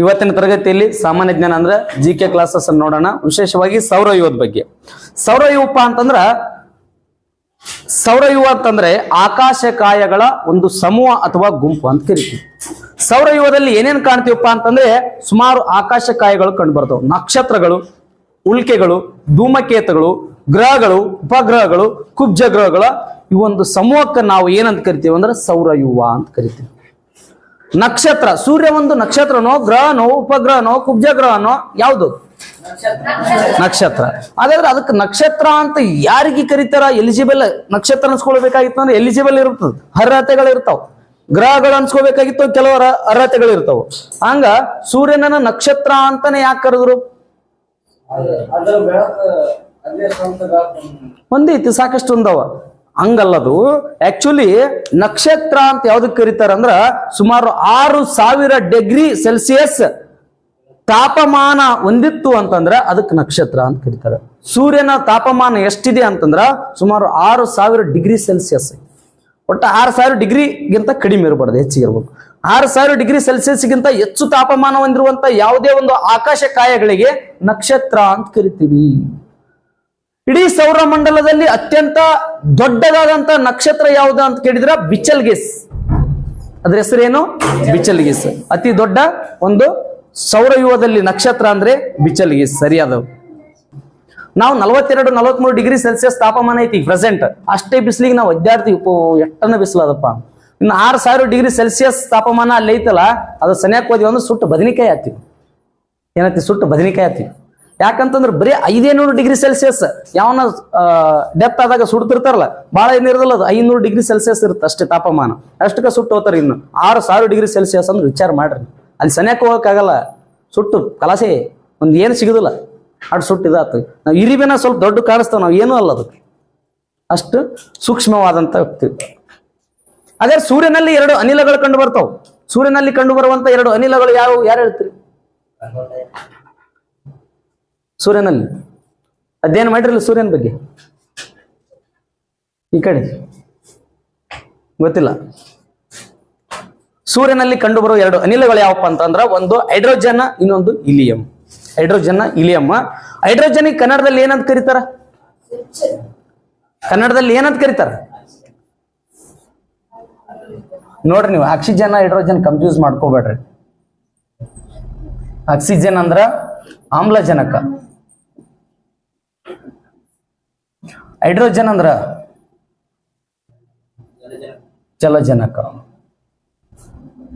ಇವತ್ತಿನ ತರಗತಿಯಲ್ಲಿ ಸಾಮಾನ್ಯ ಜ್ಞಾನ ಅಂದ್ರೆ ಜಿ ಕೆ ಕ್ಲಾಸಸ್ ನೋಡೋಣ. ವಿಶೇಷವಾಗಿ ಸೌರಯುವದ ಬಗ್ಗೆ. ಸೌರಯುವಪ್ಪ ಅಂತಂದ್ರ ಸೌರಯುವ ಅಂತಂದ್ರೆ ಆಕಾಶಕಾಯಗಳ ಒಂದು ಸಮೂಹ ಅಥವಾ ಗುಂಪು ಅಂತ ಕರಿತೀವಿ. ಸೌರಯುವದಲ್ಲಿ ಏನೇನು ಕಾಣ್ತೀವಪ್ಪ ಅಂತಂದ್ರೆ ಸುಮಾರು ಆಕಾಶಕಾಯಗಳು ಕಂಡು ಬರ್ತವೆ ನಕ್ಷತ್ರಗಳು, ಉಲ್ಕೆಗಳು, ಧೂಮಕೇತಗಳು, ಗ್ರಹಗಳು, ಉಪಗ್ರಹಗಳು, ಕುಬ್ಜ ಗ್ರಹಗಳ ಈ ಒಂದು ಸಮೂಹಕ್ಕೆ ನಾವು ಏನಂತ ಕರಿತೀವಿ ಅಂದ್ರೆ ಸೌರಯುವ ಅಂತ ಕರಿತೀವಿ. ನಕ್ಷತ್ರ ಸೂರ್ಯ ಒಂದು ನಕ್ಷತ್ರನೋ ಗ್ರಹನೋ ಉಪಗ್ರಹನೋ ಕುಬ್ಜ ಗ್ರಹನೋ ಯಾವುದು? ನಕ್ಷತ್ರ. ಹಾಗಾದ್ರೆ ಅದಕ್ಕೆ ನಕ್ಷತ್ರ ಅಂತ ಯಾರಿಗೆ ಕರೀತಾರ? ಎಲಿಜಿಬಲ್ ನಕ್ಷತ್ರ ಅನ್ಸ್ಕೊಳ್ಬೇಕಾಗಿತ್ತು ಅಂದ್ರೆ ಎಲಿಜಿಬಲ್ ಇರ್ತದೆ ಅರ್ಹತೆಗಳು ಇರ್ತಾವ. ಗ್ರಹಗಳು ಅನ್ಸ್ಕೋಬೇಕಾಗಿತ್ತು ಕೆಲವರ ಅರ್ಹತೆಗಳು ಇರ್ತಾವ. ಹಂಗ ಸೂರ್ಯನನ್ನ ನಕ್ಷತ್ರ ಅಂತಾನೆ ಯಾಕೆ ಕರೆದ್ರು? ಒಂದೇ ಇತ್ತು ಒಂದೈತಿ ಸಾಕಷ್ಟು ಒಂದವ. ಹಂಗಲ್ಲದು. ಆಕ್ಚುಲಿ ನಕ್ಷತ್ರ ಅಂತ ಯಾವ್ದಕ್ ಕರೀತಾರಂದ್ರ ಸುಮಾರು ಆರು ಸಾವಿರ ಡಿಗ್ರಿ ಸೆಲ್ಸಿಯಸ್ ತಾಪಮಾನ ಹೊಂದಿತ್ತು ಅಂತಂದ್ರೆ ಅದಕ್ಕೆ ನಕ್ಷತ್ರ ಅಂತ ಕರೀತಾರೆ. ಸೂರ್ಯನ ತಾಪಮಾನ ಎಷ್ಟಿದೆ ಅಂತಂದ್ರ ಸುಮಾರು ಆರು ಸಾವಿರ ಡಿಗ್ರಿ ಸೆಲ್ಸಿಯಸ್ ಒಟ್ಟು ಆರು ಸಾವಿರ ಡಿಗ್ರಿಗಿಂತ ಕಡಿಮೆ ಇರಬಾರ್ದು, ಹೆಚ್ಚಿಗೆ ಇರ್ಬೇಕು. ಆರು ಸಾವಿರ ಡಿಗ್ರಿ ಸೆಲ್ಸಿಯಸ್ಗಿಂತ ಹೆಚ್ಚು ತಾಪಮಾನ ಹೊಂದಿರುವಂತ ಯಾವುದೇ ಒಂದು ಆಕಾಶ ಕಾಯಗಳಿಗೆ ನಕ್ಷತ್ರ ಅಂತ ಕರಿತೀವಿ. ಇಡೀ ಸೌರಮಂಡಲದಲ್ಲಿ ಅತ್ಯಂತ ದೊಡ್ಡದಾದಂತ ನಕ್ಷತ್ರ ಯಾವುದು ಅಂತ ಕೇಳಿದ್ರ? ಬಿಚಲ್ಗಿಸ್ ಅದ್ರ ಹೆಸರೇನು? ಬಿಚಲ್ಗಿಸ್ ಅತಿ ದೊಡ್ಡ ಒಂದು ಸೌರವ್ಯೂಹದಲ್ಲಿ ನಕ್ಷತ್ರ ಅಂದ್ರೆ ಬಿಚಲ್ಗಿಸ್ ಸರಿಯಾದವು. ನಾವು ನಲವತ್ತೆರಡು, ನಲವತ್ಮೂರು ಡಿಗ್ರಿ ಸೆಲ್ಸಿಯಸ್ ತಾಪಮಾನ ಐತಿ ಪ್ರೆಸೆಂಟ್. ಅಷ್ಟೇ ಬಿಸಿಲಿಗೆ ನಾವು ವಿದ್ಯಾರ್ಥಿ ಎಷ್ಟನ್ನ ಬಿಸಿಲದಪ್ಪ. ಇನ್ನು ಆರು ಸಾವಿರ ಡಿಗ್ರಿ ಸೆಲ್ಸಿಯಸ್ ತಾಪಮಾನ ಅಲ್ಲಿ ಐತಲ್ಲ, ಅದು ಸನ್ಯಾಕ್ ಹೋದ್ವಿ ಅಂದ್ರೆ ಸುಟ್ಟು ಬದನಿಕಾಯಿ ಆತಿ ಏನೈತಿ? ಸುಟ್ಟು ಬದನಿಕಾಯಿ ಹಾಕ್ತಿವಿ ಯಾಕಂತಂದ್ರೆ ಬರೀ ಐದೇನೂರು ಡಿಗ್ರಿ ಸೆಲ್ಸಿಯಸ್ ಯಾವನ ಡೆಪ್ತ್ ಆದಾಗ ಸುಡ್ತಿರ್ತಾರಲ್ಲ ಭಾಳ ಏನಿರಲ್ಲ ಅದು, ಐನೂರು ಡಿಗ್ರಿ ಸೆಲ್ಸಿಯಸ್ ಇರುತ್ತೆ ಅಷ್ಟೇ ತಾಪಮಾನ. ಅಷ್ಟಕ್ಕೆ ಸುಟ್ಟು ಹೋಗ್ತಾರೆ ಇನ್ನು. ಆರು ಸಾವಿರ ಡಿಗ್ರಿ ಸೆಲ್ಸಿಯಸ್ ಅಂದ್ರೆ ವಿಚಾರ ಮಾಡ್ರಿ. ಅಲ್ಲಿ ಸನ್ಯಕ್ಕೆ ಹೋಗೋಕ್ಕಾಗಲ್ಲ ಸುಟ್ಟು, ಕಲಾಸೆ. ಒಂದು ಏನು ಸಿಗುದಿಲ್ಲ. ಅಷ್ಟು ಸುಟ್ಟು ಇದಾಗ್ತದೆ ನಾವು ಇರಿಬೇನ ಸ್ವಲ್ಪ ದೊಡ್ಡ ಕಾಣಿಸ್ತಾವ, ನಾವು ಏನೂ ಅಲ್ಲ ಅದಕ್ಕೆ. ಅಷ್ಟು ಸೂಕ್ಷ್ಮವಾದಂಥ ವ್ಯಕ್ತಿ. ಅದೇ ಸೂರ್ಯನಲ್ಲಿ ಎರಡು ಅನಿಲಗಳು ಕಂಡು ಬರ್ತಾವೆ. ಸೂರ್ಯನಲ್ಲಿ ಕಂಡು ಬರುವಂತ ಎರಡು ಅನಿಲಗಳು ಯಾವ, ಯಾರು ಹೇಳ್ತೀರಿ? ಸೂರ್ಯನಲ್ಲಿ. ಅಧ್ಯಯನ ಮಾಡಿರಲ್ಲ ಸೂರ್ಯನ ಬಗ್ಗೆ? ಈ ಕಡೆ. ಗೊತ್ತಿಲ್ಲ. ಸೂರ್ಯನಲ್ಲಿ ಕಂಡುಬರುವ ಎರಡು ಅನಿಲಗಳು ಯಾವಪ್ಪ ಅಂತಂದ್ರ ಒಂದು ಹೈಡ್ರೋಜನ್, ಇನ್ನೊಂದು ಇಲಿಯಂ. ಹೈಡ್ರೋಜನ್ ಇಲಿಯಂ. ಹೈಡ್ರೋಜನ್ ಕನ್ನಡದಲ್ಲಿ ಏನಂತ ಕರೀತಾರ? ಕನ್ನಡದಲ್ಲಿ ಏನಂತ ಕರೀತಾರ? ನೋಡ್ರಿ ನೀವು, ಆಕ್ಸಿಜನ್, ಹೈಡ್ರೋಜನ್ ಕನ್ಫ್ಯೂಸ್ ಮಾಡ್ಕೋಬೇಡ್ರಿ. ಆಕ್ಸಿಜನ್ ಅಂದ್ರ ಆಮ್ಲಜನಕ. ಹೈಡ್ರೋಜನ್ ಅಂದ್ರ? ಜಲಜನಕ.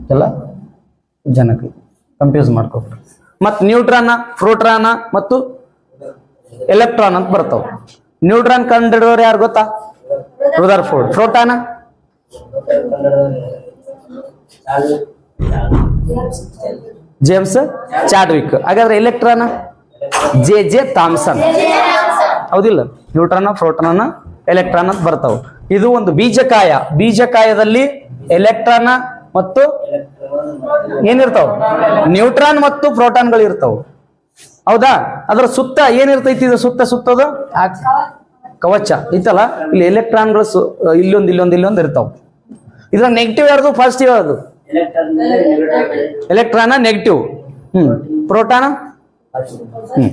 ಜಲ ಜನಕ. ಕನ್ಫ್ಯೂಸ್ ಮಾಡ್ಕೋಬೇಡ್ರಿ ಮತ್ತು ನ್ಯೂಟ್ರಾನ್ ಪ್ರೋಟ್ರಾನ್ ಮತ್ತು ಎಲೆಕ್ಟ್ರಾನ್ ಅಂತ ಬರ್ತಾವ. ನ್ಯೂಟ್ರಾನ್ ಕಂಡಿಡೋರು ಯಾರು ಗೊತ್ತಾ? ರುದರ್ ಫೋರ್ಡ್ ಪ್ರೋಟಾನ ಜೇಮ್ಸ್ ಚಾಡ್ವಿಕ್ ಹಾಗಾದ್ರೆ ಎಲೆಕ್ಟ್ರಾನ್ ಜೆ ಜೆ ಥಾಮ್ಸನ್ ಹೌದಿಲ್ಲ. ನ್ಯೂಟ್ರಾನ್ ಪ್ರೋಟಾನ್ ಎಲೆಕ್ಟ್ರಾನ್ ಅಂತ ಬರ್ತಾವ. ಇದು ಒಂದು ಬೀಜಕಾಯ. ಬೀಜಕಾಯದಲ್ಲಿ ಎಲೆಕ್ಟ್ರಾನ್ ಮತ್ತು ಏನಿರ್ತಾವ? ನ್ಯೂಟ್ರಾನ್ ಮತ್ತು ಪ್ರೋಟಾನ್ಗಳು ಇರ್ತಾವ. ಹೌದಾ? ಅದರ ಸುತ್ತ ಏನಿರ್ತೈತಿ ಇದು ಸುತ್ತ ಸುತ್ತದು? ಕವಚ. ಐತಲ್ಲ? ಇಲ್ಲಿ ಎಲೆಕ್ಟ್ರಾನ್ಗಳು ಇಲ್ಲೊಂದು ಇಲ್ಲೊಂದು ಇಲ್ಲೊಂದು ಇರ್ತಾವ. ಇದ್ರ ನೆಗೆಟಿವ್ ಯಾರ್ದು? ಪಾಸಿಟಿವ್ ಯಾರ್ದು? ಎಲೆಕ್ಟ್ರಾನ ನೆಗೆಟಿವ್ ಹ್ಮ್. ಪ್ರೋಟಾನ? ಹ್ಮ್.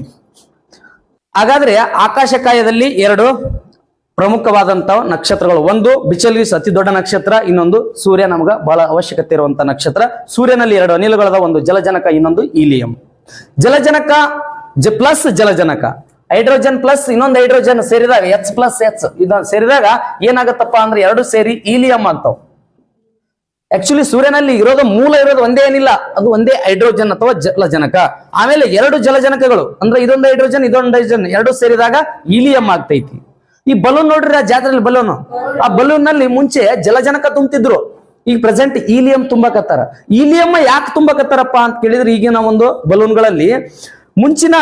ಹಾಗಾದ್ರೆ ಆಕಾಶಕಾಯದಲ್ಲಿ ಎರಡು ಪ್ರಮುಖವಾದಂತಹ ನಕ್ಷತ್ರಗಳು. ಒಂದು ಬಿಚಲ್ಗಿಸ್ ಅತಿ ದೊಡ್ಡ ನಕ್ಷತ್ರ, ಇನ್ನೊಂದು ಸೂರ್ಯ ನಮಗ ಬಹಳ ಅವಶ್ಯಕತೆ ಇರುವಂತಹ ನಕ್ಷತ್ರ. ಸೂರ್ಯನಲ್ಲಿ ಎರಡು ಅನಿಲಗಳದ ಒಂದು ಜಲಜನಕ, ಇನ್ನೊಂದು ಈಲಿಯಂ ಜಲಜನಕ ಜ ಪ್ಲಸ್ ಜಲಜನಕ. ಹೈಡ್ರೋಜನ್ ಪ್ಲಸ್ ಇನ್ನೊಂದು ಹೈಡ್ರೋಜನ್ ಸೇರಿದಾಗ, ಎಚ್ ಪ್ಲಸ್ ಎಚ್ ಇದನ್ನ ಸೇರಿದಾಗ ಏನಾಗತ್ತಪ್ಪ ಅಂದ್ರೆ ಎರಡು ಸೇರಿ ಈಲಿಯಂ ಅಂತಾವ್. ಆಕ್ಚುಲಿ ಸೂರ್ಯನಲ್ಲಿ ಇರೋದು ಮೂಲ ಇರೋದು ಒಂದೇ ಏನಿಲ್ಲ, ಅದು ಒಂದೇ ಹೈಡ್ರೋಜನ್ ಅಥವಾ ಜಲಜನಕ. ಆಮೇಲೆ ಎರಡು ಜಲಜನಕಗಳು, ಅಂದ್ರೆ ಇದೊಂದು ಹೈಡ್ರೋಜನ್ ಇದೊಂದು ಹೈಡ್ರೋಜನ್ ಎರಡು ಸೇರಿದಾಗ ಇಲಿಯಂ ಆಗ್ತೈತಿ. ಈ ಬಲೂನ್ ನೋಡ್ರಿ ಆ ಜಾತ್ರೆಯಲ್ಲಿ ಬಲೂನ್ ಆ ಬಲೂನ್ನಲ್ಲಿ ಮುಂಚೆ ಜಲಜನಕ ತುಂಬ್ತಿದ್ರು. ಈಗ ಪ್ರೆಸೆಂಟ್ ಈಲಿಯಂ ತುಂಬಕತ್ತಾರ. ಈಲಿಯಂ ಯಾಕೆ ತುಂಬಕತ್ತಾರಪ್ಪ ಅಂತ ಕೇಳಿದ್ರೆ ಈಗಿನ ಒಂದು ಬಲೂನ್ಗಳಲ್ಲಿ ಮುಂಚಿನ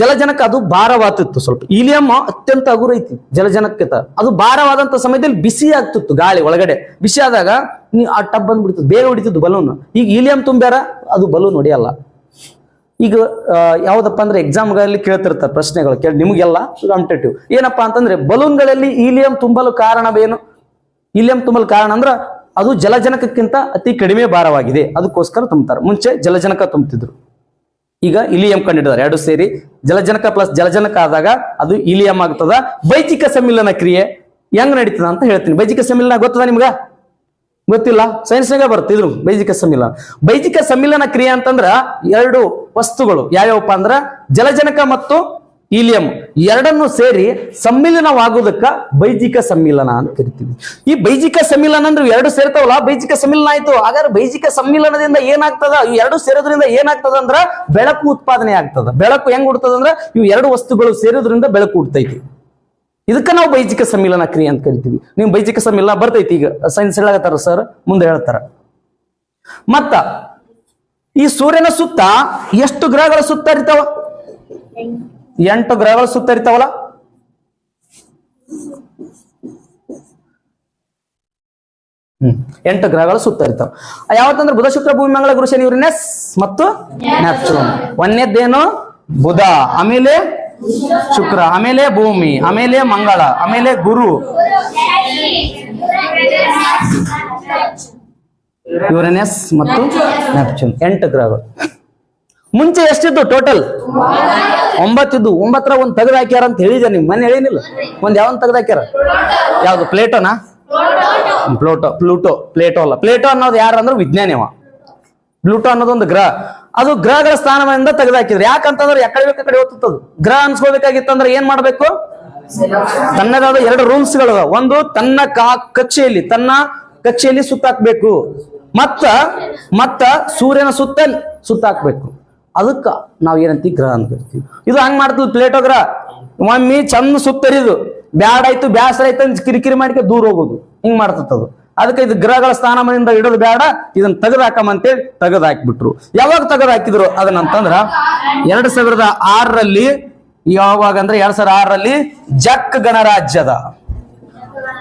ಜಲಜನಕ ಅದು ಭಾರವಾತಿತ್ತು ಸ್ವಲ್ಪ. ಈಲಿಯಂ ಅತ್ಯಂತ ಅಗುರೈತಿ ಐತಿ ಜಲಜನಕ್ಕಿಂತ ಅದು ಭಾರವಾದಂತ ಸಮಯದಲ್ಲಿ ಬಿಸಿ ಆಗ್ತಿತ್ತು ಗಾಳಿ ಒಳಗಡೆ. ಬಿಸಿ ಆದಾಗ ನೀ ಆ ಟಬ್ ಬಂದ್ಬಿಡ್ತಿತ್ತು ಬೇಗ ಹೊಡಿತಿತ್ತು ಬಲೂನ್ ಈಗ ಈಲಿಯಂ ತುಂಬ್ಯಾರ, ಅದು ಬಲೂನ್ ಹೊಡಿಯಲ್ಲ. ಈಗ ಯಾವ್ದಪ್ಪ ಅಂದ್ರೆ ಎಕ್ಸಾಮ್ಗಳಲ್ಲಿ ಕೇಳ್ತಿರ್ತಾರೆ ಪ್ರಶ್ನೆಗಳು, ಕೇಳಿ ನಿಮಗೆಲ್ಲ ಕಾಂಪಿಟೇಟಿವ್ ಏನಪ್ಪಾ ಅಂತಂದ್ರೆ ಬಲೂನ್ಗಳಲ್ಲಿ ಈಲಿಯಂ ತುಂಬಲು ಕಾರಣವೇನು? ಈಲಿಯಂ ತುಂಬಲು ಕಾರಣ ಅಂದ್ರ ಅದು ಜಲಜನಕಕ್ಕಿಂತ ಅತಿ ಕಡಿಮೆ ಭಾರವಾಗಿದೆ. ಅದಕ್ಕೋಸ್ಕರ ತುಂಬುತ್ತಾರೆ ಮುಂಚೆ ಜಲಜನಕ ತುಂಬುತ್ತಿದ್ರು ಈಗ ಇಲಿಯಂ ಕಂಡಿಡಿದಾರೆ. ಎರಡು ಸೇರಿ ಜಲಜನಕ ಪ್ಲಸ್ ಜಲಜನಕ ಆದಾಗ ಅದು ಇಲಿಯಂ ಆಗ್ತದ. ಬೈಜಿಕ ಸಮ್ಮಿಲನ ಕ್ರಿಯೆ ಹೆಂಗ್ ನಡೀತದ ಅಂತ ಹೇಳ್ತೀನಿ. ಬೈಜಿಕ ಸಮ್ಮಿಲನ ಗೊತ್ತದ ನಿಮ್ಗ? ಗೊತ್ತಿಲ್ಲ. ಸೈನ್ಸ್ನಾಗ ಬರುತ್ತೆ ಇದ್ರು ಬೈಜಿಕ ಸಮ್ಮಿಲನ. ಬೈಜಿಕ ಸಮ್ಮಿಲನ ಕ್ರಿಯೆ ಅಂತಂದ್ರ ಎರಡು ವಸ್ತುಗಳು ಯಾವ್ಯಾವಪ್ಪ ಅಂದ್ರ ಜಲಜನಕ ಮತ್ತು ಈಲಿಯಂ ಎರಡನ್ನು ಸೇರಿ ಸಮ್ಮಿಲನವಾಗುವುದಕ್ಕ ಬೈಜಿಕ ಸಮ್ಮಿಲನ ಅಂತ ಕರಿತೀವಿ. ಈ ಬೈಜಿಕ ಸಮ್ಮಿಲನ ಅಂದ್ರೆ ಎರಡು ಸೇರ್ತಾವಲ್ಲ, ಬೈಜಿಕ ಸಮ್ಮಿಲನ ಆಯ್ತು. ಹಾಗಾದ್ರೆ ಬೈಜಿಕ ಸಮ್ಮಿಲನದಿಂದ ಏನಾಗ್ತದ? ಇವು ಎರಡು ಸೇರೋದ್ರಿಂದ ಏನಾಗ್ತದ ಅಂದ್ರ ಬೆಳಕು ಉತ್ಪಾದನೆ ಆಗ್ತದ. ಬೆಳಕು ಹೆಂಗ್ ಹುಡ್ತದ ಅಂದ್ರ ಇವು ಎರಡು ವಸ್ತುಗಳು ಸೇರೋದ್ರಿಂದ ಬೆಳಕು ಉಡ್ತೈತಿ. ಇದಕ್ಕ ನಾವು ಬೈಜಿಕ ಸಮ್ಮಿಲನ ಕ್ರಿಯೆ ಅಂತ ಕರಿತೀವಿ. ನೀವು ಬೈಜಿಕ ಸಮ್ಮಿಲನ ಬರ್ತೈತಿ ಈಗ. ಸೈನ್ಸ್ ಹೇಳಕತ್ತಾರ ಸರ್ ಮುಂದೆ ಹೇಳ್ತಾರ. ಮತ್ತ ಈ ಸೂರ್ಯನ ಸುತ್ತ ಎಷ್ಟು ಗ್ರಹಗಳ ಸುತ್ತ ಇರ್ತಾವ? ಎಂಟು ಗ್ರಹಗಳು ಸುತ್ತ ಇರ್ತಾವಲ್ಲ ಹ್ಮ್, ಎಂಟು ಗ್ರಹಗಳು ಸುತ್ತ ಇರ್ತಾವ ಯಾವತ್ತಂದ್ರೆ ಬುಧ, ಶುಕ್ರ, ಭೂಮಿ, ಮಂಗಳ, ಗುರು, ಶನಿ ಯುರೇನಸ್ ಮತ್ತು ನ್ಯಾಪ್ಚೂನ್ ಒಂದನೇದ್ದೇನು ಬುಧ. ಆಮೇಲೆ ಶುಕ್ರ. ಆಮೇಲೆ ಭೂಮಿ. ಆಮೇಲೆ ಮಂಗಳ. ಆಮೇಲೆ ಗುರು. ಯುರೇನಸ್ ಮತ್ತು ನೆಪ್ಚೂನ್. ಎಂಟು ಗ್ರಹಗಳು. ಮುಂಚೆ ಎಷ್ಟಿದ್ದು ಟೋಟಲ್ ಒಂಬತ್ತಿದ್ದು, ಒಂಬತ್ತರ ಒಂದ್ ತೆಗೆದು ಹಾಕ್ಯಾರ ಅಂತ ಹೇಳಿದೆ ನಿಮ್ ಮನೆ ಹೇಳಿನಿಲ್ಲ ಒಂದ್ ಯಾವನ್ ತೆಗೆದು ಹಾಕ್ಯಾರ ಯಾವ್ದು, ಪ್ಲೇಟೋನಾ? ಪ್ಲೂಟೋ ಪ್ಲೂಟೋ, ಪ್ಲೇಟೋ ಅಲ್ಲ. ಪ್ಲೇಟೋ ಅನ್ನೋದು ಯಾರು ಅಂದ್ರೆ ವಿಜ್ಞಾನಿ ಅವ. ಪ್ಲೂಟೋ ಅನ್ನೋದೊಂದು ಗ್ರಹ. ಅದು ಗ್ರಹಗಳ ಸ್ಥಾನದಿಂದ ತೆಗೆದು ಹಾಕಿದ್ರು ಯಾಕಂತಂದ್ರೆ ಯಾಕಡೆ ಬೇಕು ಕಡೆ ಹೋಗ್ತದ ಗ್ರಹ ಅನ್ಸ್ಕೋಬೇಕಾಗಿತ್ತಂದ್ರೆ ಏನ್ ಮಾಡ್ಬೇಕು? ತನ್ನದಾದ ಎರಡು ರೂಲ್ಸ್ಗಳು ಒಂದು, ತನ್ನ ಕಕ್ಷೆಯಲ್ಲಿ ತನ್ನ ಕಕ್ಷೆಯಲ್ಲಿ ಸುತ್ತಾಕ್ಬೇಕು. ಮತ್ತ ಮತ್ತ ಸೂರ್ಯನ ಸುತ್ತ ಸುತ್ತಾಕ್ಬೇಕು. ಅದಕ್ಕ ನಾವು ಏನಂತೀವಿ ಗ್ರಹ ಅಂತ ಹೇಳ್ತೀವಿ. ಇದು ಹಂಗೆ ಮಾಡ್ತದ ಪ್ಲೇಟೋಗ್ರ. ಮಮ್ಮಿ ಚಂದ ಸುತ್ತರಿದು, ಬ್ಯಾಡ್ ಆಯ್ತು, ಬ್ಯಾಸರ ಆಯ್ತು ಅಂತ ಕಿರಿಕಿರಿ ಮಾಡಿಕೆ ದೂರ ಹೋಗೋದು. ಹಿಂಗ್ ಅದು. ಅದಕ್ಕೆ ಇದು ಗ್ರಹಗಳ ಸ್ಥಾನಮಾನದಿಂದ ಇಡೋದು ಬೇಡ ಇದನ್ನ ತೆಗೆದು ಹಾಕಮಂತೇಳಿ ತೆಗೆದು ಹಾಕಿಬಿಟ್ರು ಯಾವಾಗ ತೆಗೆದು ಹಾಕಿದ್ರು ಅದನ್ನಂತಂದ್ರ, ಎರಡ್ ಸಾವಿರದ ಆರರಲ್ಲಿ, ಯಾವಾಗ ಅಂದ್ರೆ ಎರಡ್ ಸಾವಿರದ ಆರರಲ್ಲಿ ಜಕ್ ಗಣರಾಜ್ಯದ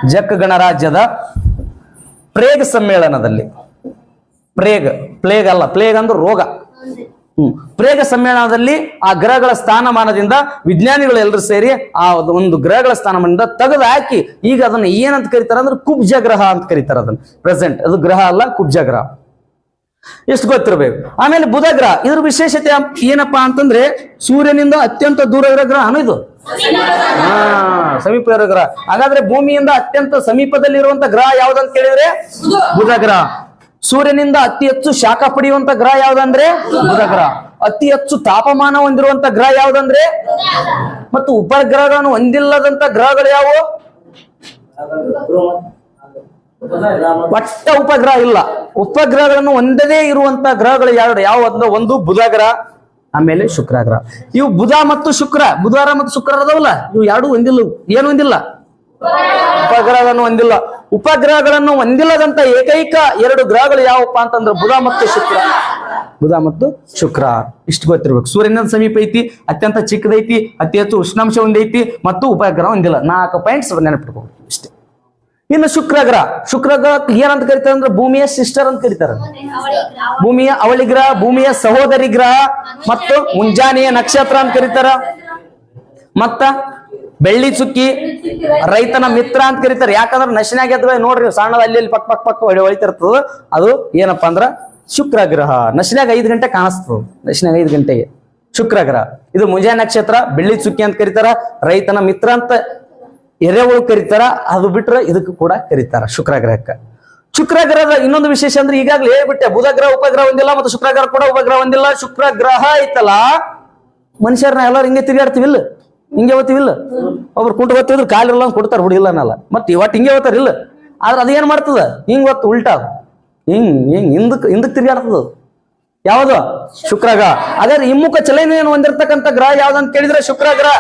ಜಕ್ ಗಣರಾಜ್ಯದ ಪ್ರೇಗ್ ಸಮ್ಮೇಳನದಲ್ಲಿ. ಪ್ರೇಗ್, ಪ್ಲೇಗ್ ಅಲ್ಲ, ಪ್ಲೇಗ್ ಅಂದ್ರೆ ರೋಗ. ಪ್ರೇಗ ಸಮ್ಮೇಳನದಲ್ಲಿ ಆ ಗ್ರಹಗಳ ಸ್ಥಾನಮಾನದಿಂದ ವಿಜ್ಞಾನಿಗಳು ಎಲ್ಲರೂ ಸೇರಿ ಆ ಒಂದು ಗ್ರಹಗಳ ಸ್ಥಾನಮಾನದಿಂದ ತೆಗೆದು ಹಾಕಿ ಈಗ ಅದನ್ನ ಏನಂತ ಕರೀತಾರ ಅಂದ್ರೆ ಕುಬ್ಜ ಗ್ರಹ ಅಂತ ಕರೀತಾರ ಅದನ್ನ. ಪ್ರೆಸೆಂಟ್ ಅದು ಗ್ರಹ ಅಲ್ಲ ಕುಬ್ಜ ಗ್ರಹ ಎಷ್ಟು ಗೊತ್ತಿರಬೇಕು? ಆಮೇಲೆ ಬುಧ ಗ್ರಹ ಇದ್ರ ವಿಶೇಷತೆ ಏನಪ್ಪಾ ಅಂತಂದ್ರೆ ಸೂರ್ಯನಿಂದ ಅತ್ಯಂತ ದೂರ ಇರೋ ಗ್ರಹ ಅನ್ನೋ ಇದು? ಹಾ ಸಮೀಪ ಇರೋ ಗ್ರಹ. ಹಾಗಾದ್ರೆ ಭೂಮಿಯಿಂದ ಅತ್ಯಂತ ಸಮೀಪದಲ್ಲಿರುವಂತ ಗ್ರಹ ಯಾವ್ದಂತ ಕೇಳಿದ್ರೆ? ಬುಧ ಗ್ರಹ ಸೂರ್ಯನಿಂದ ಅತಿ ಹೆಚ್ಚು ಶಾಖ ಪಡೆಯುವಂತ ಗ್ರಹ ಯಾವ್ದಂದ್ರೆ? ಬುಧ ಗ್ರಹ ಅತಿ ಹೆಚ್ಚು ತಾಪಮಾನ ಹೊಂದಿರುವಂತ ಗ್ರಹ ಯಾವ್ದಂದ್ರೆ? ಮತ್ತು ಉಪಗ್ರಹಗಳನ್ನು ಹೊಂದಿಲ್ಲದಂತ ಗ್ರಹಗಳು ಯಾವುವು? ಒಟ್ಟ ಉಪಗ್ರಹ ಇಲ್ಲ. ಉಪಗ್ರಹಗಳನ್ನು ಒಂದದೇ ಇರುವಂತ ಗ್ರಹಗಳು ಯಾವ ಯಾವ ಒಂದು ಬುಧ ಗ್ರಹ ಆಮೇಲೆ ಶುಕ್ರ ಗ್ರಹ ಇವು ಬುಧ ಮತ್ತು ಶುಕ್ರ. ಬುಧವಾರ ಮತ್ತು ಶುಕ್ರ ಅದಾವಲ್ಲ? ಇವು ಹೊಂದಿಲ್ಲ ಇವು. ಏನು ಹೊಂದಿಲ್ಲ ಉಪಗ್ರಹಗಳನ್ನು ಹೊಂದಿಲ್ಲ ಉಪಗ್ರಹಗಳನ್ನು ಹೊಂದಿಲ್ಲದಂತ ಏಕೈಕ ಎರಡು ಗ್ರಹಗಳು ಯಾವಪ್ಪ ಅಂತಂದ್ರೆ ಬುಧ ಮತ್ತು ಶುಕ್ರ. ಬುಧ ಮತ್ತು ಶುಕ್ರ. ಇಷ್ಟು ಗೊತ್ತಿರ್ಬೇಕು. ಸೂರ್ಯನ ಸಮೀಪ ಐತಿ, ಅತ್ಯಂತ ಚಿಕ್ಕದೈತಿ ಅತಿ ಹೆಚ್ಚು ಉಷ್ಣಾಂಶ ಹೊಂದೈತಿ ಮತ್ತು ಉಪಗ್ರಹ ಹೊಂದಿಲ್ಲ. ನಾಲ್ಕು ಪಾಯಿಂಟ್ಸ್ ನೆನಪಿಟ್ಕೊಂಡು ಇಷ್ಟೇ. ಇನ್ನು ಶುಕ್ರ ಗ್ರಹ ಶುಕ್ರ ಗ್ರಹ ಏನಂತ ಕರಿತಾರೆ ಅಂದ್ರೆ ಭೂಮಿಯ ಸಿಸ್ಟರ್ ಅಂತ ಕರೀತಾರೆ. ಭೂಮಿಯ ಅವಳಿ ಗ್ರಹ, ಭೂಮಿಯ ಸಹೋದರಿ ಗ್ರಹ ಮತ್ತು ಮುಂಜಾನೆಯ ನಕ್ಷತ್ರ ಅಂತ ಕರೀತಾರ. ಮತ್ತ ಬೆಳ್ಳಿ ಚುಕ್ಕಿ ರೈತನ ಮಿತ್ರ ಅಂತ ಕರೀತಾರೆ. ಯಾಕಂದ್ರೆ ನಶಿನ ಎದ್ದ ನೋಡ್ರಿ ಸಣ್ಣದ ಅಲ್ಲಿ ಇಲ್ಲಿ ಪಕ್ ಪಕ್ ಪಕ್ ಹೊಳಿತಿರ್ತದ. ಅದು ಏನಪ್ಪಾ ಅಂದ್ರ ಶುಕ್ರ ಗ್ರಹ ನಶಿನಾಗ ಐದು ಗಂಟೆ ಕಾಣಿಸ್ತದ. ನಶಿನಾಗ ಐದು ಗಂಟೆಗೆ ಶುಕ್ರ ಗ್ರಹ ಇದು ಮುಂಜಾನೆ ನಕ್ಷತ್ರ, ಬೆಳ್ಳಿ ಚುಕ್ಕಿ ಅಂತ ಕರೀತಾರ. ರೈತನ ಮಿತ್ರ ಅಂತ ಎರೆಹುಳು ಕರೀತಾರ. ಅದು ಬಿಟ್ರೆ ಇದಕ್ಕೂ ಕೂಡ ಕರೀತಾರ ಶುಕ್ರ ಗ್ರಹಕ್ಕ ಶುಕ್ರ ಗ್ರಹದ ಇನ್ನೊಂದು ವಿಶೇಷ ಅಂದ್ರೆ ಈಗಾಗಲೇ ಹೇಳ್ಬಿಟ್ಟೆ. ಬುಧ ಗ್ರಹ ಉಪಗ್ರಹ ಒಂದಿಲ್ಲ ಮತ್ತು ಶುಕ್ರ ಗ್ರಹ ಕೂಡ ಉಪಗ್ರಹ ಒಂದಿಲ್ಲ. ಶುಕ್ರ ಗ್ರಹ ಐತಲ್ಲ? ಮನುಷ್ಯರನ್ನ ಎಲ್ಲರೂ ಹಿಂಗೆ ತಿರುಗಾಡ್ತೀವಿಲ್ಲ. ಹಿಂಗೆ ಓದ್ತೀವಿಲ್ಲ ಒಬ್ರು ಕುಂಟು ಕಾಲು ಕಾಲಿರಲ್ಲ ಅಂತ ಕೊಡ್ತಾರ ಹುಡುಗಿಲ್ಲ ಅನ್ನಲ್ಲ ಮತ್ತೆ ಇವತ್ತು ಹಿಂಗೆ ಓದ್ತಾರ ಇಲ್ಲ. ಆದ್ರೆ ಅದೇನ್ ಮಾಡ್ತದ? ಹಿಂಗೆ ಒತ್ತು ಉಲ್ಟಾ ಹಿಂಗ್ ಹಿಂಗ್, ಹಿಂದಕ್ ಹಿಂದಕ್ಕೆ ತಿರ್ಗಾಡ್ತದ. ಯಾವುದು? ಶುಕ್ರ ಗ್ರಹ ಅದೇ ಹಿಮ್ಮುಖ ಚಲನೆಯನ್ನು ಹೊಂದಿರತಕ್ಕಂತ ಗ್ರಹ ಯಾವ್ದಂತ ಕೇಳಿದ್ರೆ ಶುಕ್ರ ಗ್ರಹ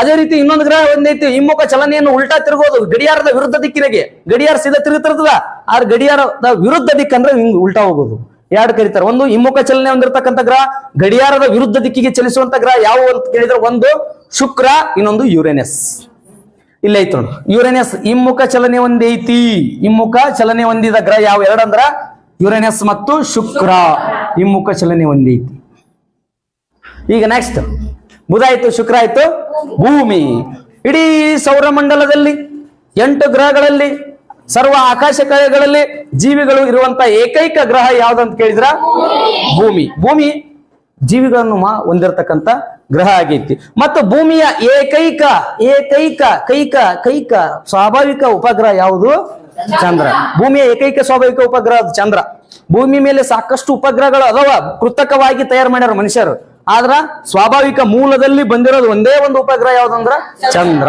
ಅದೇ ರೀತಿ ಇನ್ನೊಂದು ಗ್ರಹ ಒಂದೈತಿ, ಹಿಮ್ಮುಖ ಚಲನೆಯನ್ನು ಉಲ್ಟಾ ತಿರುಗೋದು. ಗಡಿಯಾರದ ವಿರುದ್ಧ ದಿಕ್ಕಿನಾಗೆ. ಗಡಿಯಾರ ಸೀದಾ ತಿರುಗುತ್ತಿರ್ತದ ಆದ್ರೆ ಗಡಿಯಾರದ ವಿರುದ್ಧ ದಿಕ್ಕಂದ್ರೆ ಹಿಂಗ್ ಉಲ್ಟಾ ಹೋಗೋದು. ಎರಡು ಕರೀತಾರೆ. ಒಂದು, ಹಿಮ್ಮುಖ ಚಲನೆ ಹೊಂದಿರತಕ್ಕಂತ ಗ್ರಹ, ಗಡಿಯಾರದ ವಿರುದ್ಧ ದಿಕ್ಕಿಗೆ ಚಲಿಸುವಂತ ಗ್ರಹ ಯಾವ ಅಂತ ಕೇಳಿದ್ರೆ ಒಂದು ಶುಕ್ರ, ಇನ್ನೊಂದು ಯುರೇನಸ್. ಇಲ್ಲ ಐತ್ ನೋಡು. ಯುರೇನಸ್, ಹಿಮ್ಮುಖ ಚಲನೆ ಒಂದೈತಿ ಹಿಮ್ಮುಖ ಚಲನೆ ಹೊಂದಿದ ಗ್ರಹ ಯಾವ ಎರಡಂದ್ರ ಯುರೇನಸ್ ಮತ್ತು ಶುಕ್ರ. ಹಿಮ್ಮುಖ ಚಲನೆ ಒಂದೈತಿ ಈಗ ನೆಕ್ಸ್ಟ್ ಬುಧ ಆಯ್ತು, ಶುಕ್ರ ಆಯ್ತು. ಭೂಮಿ. ಇಡೀ ಸೌರಮಂಡಲದಲ್ಲಿ, ಎಂಟು ಗ್ರಹಗಳಲ್ಲಿ, ಸರ್ವ ಆಕಾಶ ಕಳೆಗಳಲ್ಲಿ ಜೀವಿಗಳು ಇರುವಂತ ಏಕೈಕ ಗ್ರಹ ಯಾವ್ದಂತ ಕೇಳಿದ್ರ? ಭೂಮಿ. ಭೂಮಿ ಜೀವಿಗಳನ್ನು ಮಾ ಹೊಂದಿರತಕ್ಕಂತ ಗ್ರಹ ಆಗೈತಿ ಮತ್ತು ಭೂಮಿಯ ಏಕೈಕ ಏಕೈಕ, ಕೈಕ ಕೈಕ, ಸ್ವಾಭಾವಿಕ ಉಪಗ್ರಹ ಯಾವುದು? ಚಂದ್ರ. ಭೂಮಿಯ ಏಕೈಕ ಸ್ವಾಭಾವಿಕ ಉಪಗ್ರಹ ಚಂದ್ರ. ಭೂಮಿ ಮೇಲೆ ಸಾಕಷ್ಟು ಉಪಗ್ರಹಗಳು ಅದಾವ, ಕೃತಕವಾಗಿ ತಯಾರು ಮಾಡ್ಯಾರ ಮನುಷ್ಯರು. ಆದ್ರ ಸ್ವಾಭಾವಿಕ ಮೂಲದಲ್ಲಿ ಬಂದಿರೋದು ಒಂದೇ ಒಂದು ಉಪಗ್ರಹ ಯಾವ್ದಂದ್ರ ಚಂದ್ರ.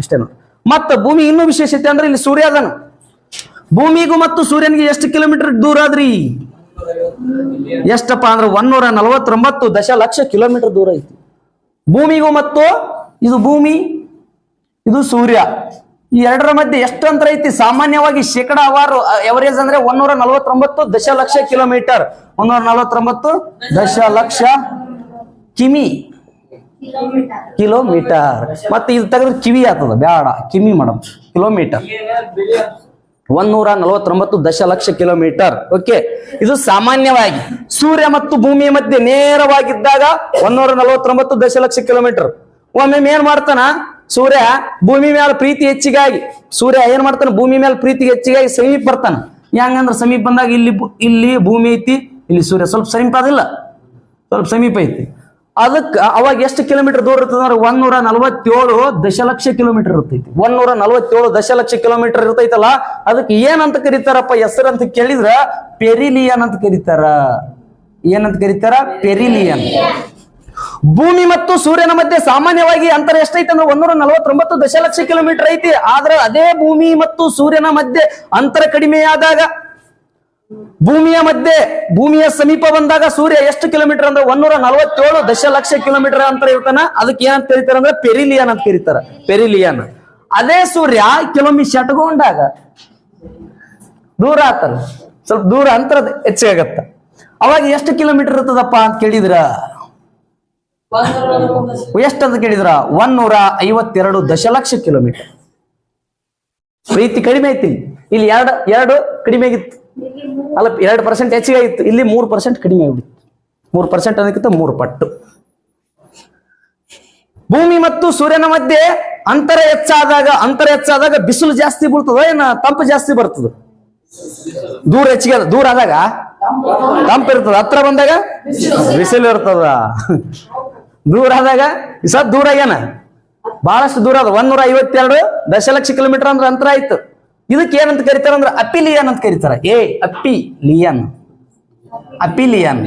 ಅಷ್ಟೇ ನೋಡಿ. ಮತ್ತ ಭೂಮಿ ಇನ್ನೂ ವಿಶೇಷತೆ ಅಂದ್ರೆ ಇಲ್ಲಿ ಸೂರ್ಯ ಅದನು. ಭೂಮಿಗೂ ಮತ್ತು ಸೂರ್ಯನಿಗೆ ಎಷ್ಟು ಕಿಲೋಮೀಟರ್ ದೂರ ಆದ್ರಿ? ಎಷ್ಟಪ್ಪ ಅಂದ್ರೆ ಒನ್ನೂರ ನಲವತ್ತೊಂಬತ್ತು ದಶಲಕ್ಷ ಕಿಲೋಮೀಟರ್ ದೂರ ಐತಿ. ಭೂಮಿಗೂ ಮತ್ತು ಇದು ಭೂಮಿ, ಇದು ಸೂರ್ಯ. ಈ ಎರಡರ ಮಧ್ಯೆ ಎಷ್ಟು ಅಂತರ ಐತಿ? ಸಾಮಾನ್ಯವಾಗಿ ಶೇಕಡಾವಾರು ಎವರೇಜ್ ಅಂದ್ರೆ ಒಂದೂರ ನಲವತ್ತೊಂಬತ್ತು ದಶಲಕ್ಷ ಕಿಲೋಮೀಟರ್. ಒಂದೂರ ನಲವತ್ತೊಂಬತ್ತು ದಶಲಕ್ಷ ಕಿಮಿ. ಕಿಲೋಮೀಟರ್. ಮತ್ತೆ ಇದು ತೆಗೆದ್ರೆ ಕಿವಿ ಆಗ್ತದ. ಬ್ಯಾಡ, ಕಿಮಿ ಮೇಡಮ್. ಕಿಲೋಮೀಟರ್. ಒಂದೂರ ನಲವತ್ತೊಂಬತ್ತು ದಶಲಕ್ಷ ಕಿಲೋಮೀಟರ್. ಓಕೆ ಇದು ಸಾಮಾನ್ಯವಾಗಿ ಸೂರ್ಯ ಮತ್ತು ಭೂಮಿಯ ಮಧ್ಯೆ ನೇರವಾಗಿದ್ದಾಗ ಒಂದೂರ ನಲವತ್ತೊಂಬತ್ತು ದಶಲಕ್ಷ ಕಿಲೋಮೀಟರ್. ಒಮ್ಮೆ ಏನ್ ಮಾಡ್ತಾನ? ಸೂರ್ಯ ಭೂಮಿ ಮೇಲೆ ಪ್ರೀತಿ ಹೆಚ್ಚಿಗಾಗಿ, ಸೂರ್ಯ ಏನ್ ಮಾಡ್ತಾನೆ? ಭೂಮಿ ಮೇಲೆ ಪ್ರೀತಿ ಹೆಚ್ಚಿಗಾಗಿ ಸಮೀಪ ಬರ್ತಾನ. ಹೆಂಗಂದ್ರ ಸಮೀಪ ಬಂದಾಗ ಇಲ್ಲಿ ಇಲ್ಲಿ ಭೂಮಿ ಐತಿ, ಇಲ್ಲಿ ಸೂರ್ಯ ಸ್ವಲ್ಪ ಸಮೀಪ ಅದಿಲ್ಲ. ಸ್ವಲ್ಪ ಸಮೀಪ ಐತಿ. ಅದಕ್ಕೆ, ಅವಾಗ ಎಷ್ಟು ಕಿಲೋಮೀಟರ್ ದೂರ ಇರ್ತದೆ ಅಂದ್ರೆ ಒಂದೂರ ನಲವತ್ತೇಳು ದಶಲಕ್ಷ ಕಿಲೋಮೀಟರ್ ಇರ್ತೈತಿ. ಒಂದೂರ ನಲವತ್ತೇಳು ದಶಲಕ್ಷ ಕಿಲೋಮೀಟರ್ ಇರ್ತೈತಲ್ಲ, ಅದಕ್ಕೆ ಏನಂತ ಕರೀತಾರಪ್ಪ ಹೆಸರು ಅಂತ ಕೇಳಿದ್ರ? ಪೆರಿಲಿಯನ್ ಅಂತ ಕರೀತಾರ. ಏನಂತ ಕರೀತಾರ? ಪೆರಿಲಿಯನ್. ಭೂಮಿ ಮತ್ತು ಸೂರ್ಯನ ಮಧ್ಯೆ ಸಾಮಾನ್ಯವಾಗಿ ಅಂತರ ಎಷ್ಟೈತೆ ಅಂದ್ರೆ ಒಂದೂರ ನಲವತ್ತೊಂಬತ್ತು ದಶಲಕ್ಷ ಕಿಲೋಮೀಟರ್ ಐತಿ. ಆದ್ರೆ ಅದೇ ಭೂಮಿ ಮತ್ತು ಸೂರ್ಯನ ಮಧ್ಯೆ ಅಂತರ ಕಡಿಮೆಯಾದಾಗ ಭೂಮಿಯ ಮಧ್ಯೆ, ಭೂಮಿಯ ಸಮೀಪ ಬಂದಾಗ ಸೂರ್ಯ ಎಷ್ಟು ಕಿಲೋಮೀಟರ್ ಅಂದ್ರೆ ಒಂದೂರ ನಲವತ್ತೇಳು ದಶಲಕ್ಷ ಕಿಲೋಮೀಟರ್ ಅಂತರ ಇರ್ತಾನ ಅದಕ್ಕೆ ಏನಂತ ಕರೀತಾರ ಅಂದ್ರೆ ಪೆರಿಲಿಯನ್ ಅಂತ ಕರೀತಾರ. ಪೆರಿಲಿಯನ್. ಅದೇ ಸೂರ್ಯ ಕೆಲವೊಮ್ಮೆ ಶಟಗೊಂಡಾಗ ದೂರ ಆತನ ಸ್ವಲ್ಪ ದೂರ ಅಂತರ ಹೆಚ್ಚಾಗತ್ತ ಅವಾಗ ಎಷ್ಟು ಕಿಲೋಮೀಟರ್ ಇರ್ತದಪ್ಪ ಅಂತ ಕೇಳಿದ್ರ? ಎಷ್ಟಂತ ಕೇಳಿದ್ರ? ಒನ್ನೂರ ಐವತ್ತೆರಡು ದಶಲಕ್ಷ ಕಿಲೋಮೀಟರ್. ಪ್ರೀತಿ ಕಡಿಮೆ ಐತಿ ಇಲ್ಲಿ ಎರಡು ಎರಡು ಕಡಿಮೆ ಆಗಿತ್ತು. ಅಲ್ಲ, ಎರಡು ಪರ್ಸೆಂಟ್ ಹೆಚ್ಚಿಗೆ ಆಗಿತ್ತು ಇಲ್ಲಿ ಮೂರು ಪರ್ಸೆಂಟ್ ಕಡಿಮೆ ಆಗಿಬಿಡ್ತು. ಮೂರು ಪರ್ಸೆಂಟ್ ಅನ್ನೋದಕ್ಕಿಂತ ಮೂರು ಪಟ್ಟು. ಭೂಮಿ ಮತ್ತು ಸೂರ್ಯನ ಮಧ್ಯೆ ಅಂತರ ಹೆಚ್ಚಾದಾಗ ಅಂತರ ಹೆಚ್ಚಾದಾಗ ಬಿಸಿಲು ಜಾಸ್ತಿ ಬೀಳ್ತದ ಏನ ತಂಪು ಜಾಸ್ತಿ ಬರ್ತದ? ದೂರ ಹೆಚ್ಚಿಗೆ ದೂರ ಆದಾಗ? ತಂಪು ಇರ್ತದ. ಹತ್ರ ಬಂದಾಗ? ಬಿಸಿಲು ಇರ್ತದ. ದೂರ ಆದಾಗ? ಸದ್ ದೂರ ಏನ ಬಹಳಷ್ಟು ದೂರ ಅದ. ಒಂದೂರ ಐವತ್ತೆರಡು ದಶಲಕ್ಷ ಕಿಲೋಮೀಟರ್ ಅಂದ್ರೆ ಅಂತರ ಆಯ್ತು. ಇದಕ್ಕೆ ಏನಂತ ಕರೀತಾರ ಅಂದ್ರೆ ಅಪಿಲಿಯನ್ ಅಂತ ಕರೀತಾರ. ಏ ಅಪಿಲಿಯನ್. ಅಪಿಲಿಯನ್.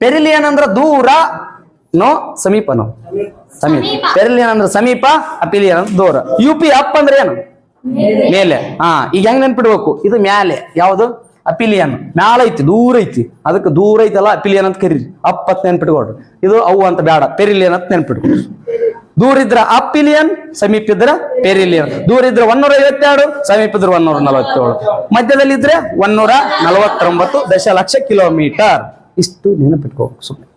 ಪೆರಿಲಿಯನ್ ಅಂದ್ರ ದೂರ ನೋ ಸಮೀಪನೋ ಸಮೀಪ. ಪೆರಿಲಿಯನ್ ಅಂದ್ರೆ ಸಮೀಪ ಅಪಿಲಿಯನ್ ಅಂದ್ರೆ ದೂರ. ಯು ಪಿ ಅಪ್ ಅಂದ್ರೆ ಏನು? ಮೇಲೆ. ಹಾ ಈಗ ಹೆಂಗ್ ನೆನ್ಪಿಡ್ಬೇಕು? ಇದು ಮ್ಯಾಲೆ. ಯಾವುದು? ಅಪಿಲಿಯನ್. ಮ್ಯಾಲ ಐತಿ ದೂರ ಐತಿ. ಅದಕ್ಕೆ ದೂರ ಐತಲ್ಲ ಅಪಿಲಿಯನ್ ಅಂತ ಕರೀರಿ. ಅಪ್ ಅಂತ ನೆನ್ಪಿಟ್ಕೊಡ್ರಿ ಇದು ಅವು ಅಂತ ಬೇಡ. ಪೆರಿಲಿಯನ್ ಅಂತ ನೆನ್ಪಿಟ್ಕೊಡ್ರಿ ದೂರ ಇದ್ರ ಸಮೀಪಿದ್ರ ಪೆರಿಲಿಯನ್. ದೂರ ಇದ್ರೆ ಒನ್ನೂರ ಐವತ್ತೆರಡು ಸಮೀಪ ಇದ್ರೆ ಒನ್ನೂರ ನಲವತ್ತೇಳು ಮಧ್ಯದಲ್ಲಿ ಇದ್ರೆ ಒನ್ನೂರ ನಲವತ್ತೊಂಬತ್ತು ದಶಲಕ್ಷ ಕಿಲೋಮೀಟರ್. ಇಷ್ಟು ನೆನಪಿಟ್ಕೋಬೇಕು ಸುಮ್ಮನೆ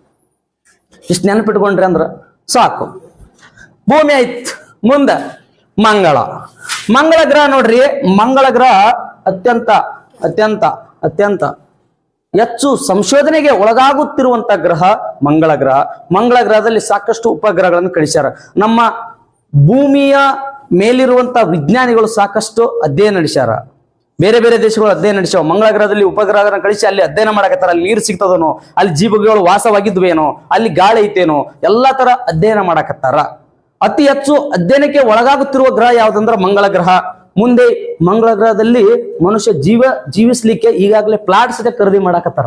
ಇಷ್ಟು ನೆನಪಿಟ್ಕೊಂಡ್ರಿ ಅಂದ್ರ ಸಾಕು. ಭೂಮಿ ಆಯ್ತು ಮುಂದ ಮಂಗಳ. ಮಂಗಳ ಗ್ರಹ ನೋಡ್ರಿ, ಮಂಗಳ ಗ್ರಹ ಅತ್ಯಂತ ಅತ್ಯಂತ ಅತ್ಯಂತ. ಹೆಚ್ಚು ಸಂಶೋಧನೆಗೆ ಒಳಗಾಗುತ್ತಿರುವಂತ ಗ್ರಹ ಮಂಗಳ ಗ್ರಹ. ಮಂಗಳ ಗ್ರಹದಲ್ಲಿ ಸಾಕಷ್ಟು ಉಪಗ್ರಹಗಳನ್ನು ಕಳಿಸ್ಯಾರ. ನಮ್ಮ ಭೂಮಿಯ ಮೇಲಿರುವಂತ ವಿಜ್ಞಾನಿಗಳು ಸಾಕಷ್ಟು ಅಧ್ಯಯನ ನಡೆಸ್ಯಾರ. ಬೇರೆ ಬೇರೆ ದೇಶಗಳು ಅಧ್ಯಯನ ನಡೆಸ್ಯಾವ. ಮಂಗಳ ಗ್ರಹದಲ್ಲಿ ಉಪಗ್ರಹಗಳನ್ನು ಕಳಿಸಿ ಅಲ್ಲಿ ಅಧ್ಯಯನ ಮಾಡಕತ್ತಾರ. ಅಲ್ಲಿ ನೀರು ಸಿಗ್ತದನೋ, ಅಲ್ಲಿ ಜೀವಗಳು ವಾಸವಾಗಿದ್ವೇನೋ, ಅಲ್ಲಿ ಗಾಳಿ ಐತೇನೋ, ಎಲ್ಲಾ ತರ ಅಧ್ಯಯನ ಮಾಡಕತ್ತಾರ. ಅತಿ ಹೆಚ್ಚು ಅಧ್ಯಯನಕ್ಕೆ ಒಳಗಾಗುತ್ತಿರುವ ಗ್ರಹ ಯಾವ್ದಂದ್ರ ಮಂಗಳ ಗ್ರಹ. ಮುಂದೆ ಮಂಗಳ ಗ್ರಹದಲ್ಲಿ ಮನುಷ್ಯ ಜೀವ ಜೀವಿಸ್ಲಿಕ್ಕೆ ಈಗಾಗಲೇ ಪ್ಲಾಟ್ ಸಹಿತ ಖರೀದಿ ಮಾಡಾಕತ್ತಾರ.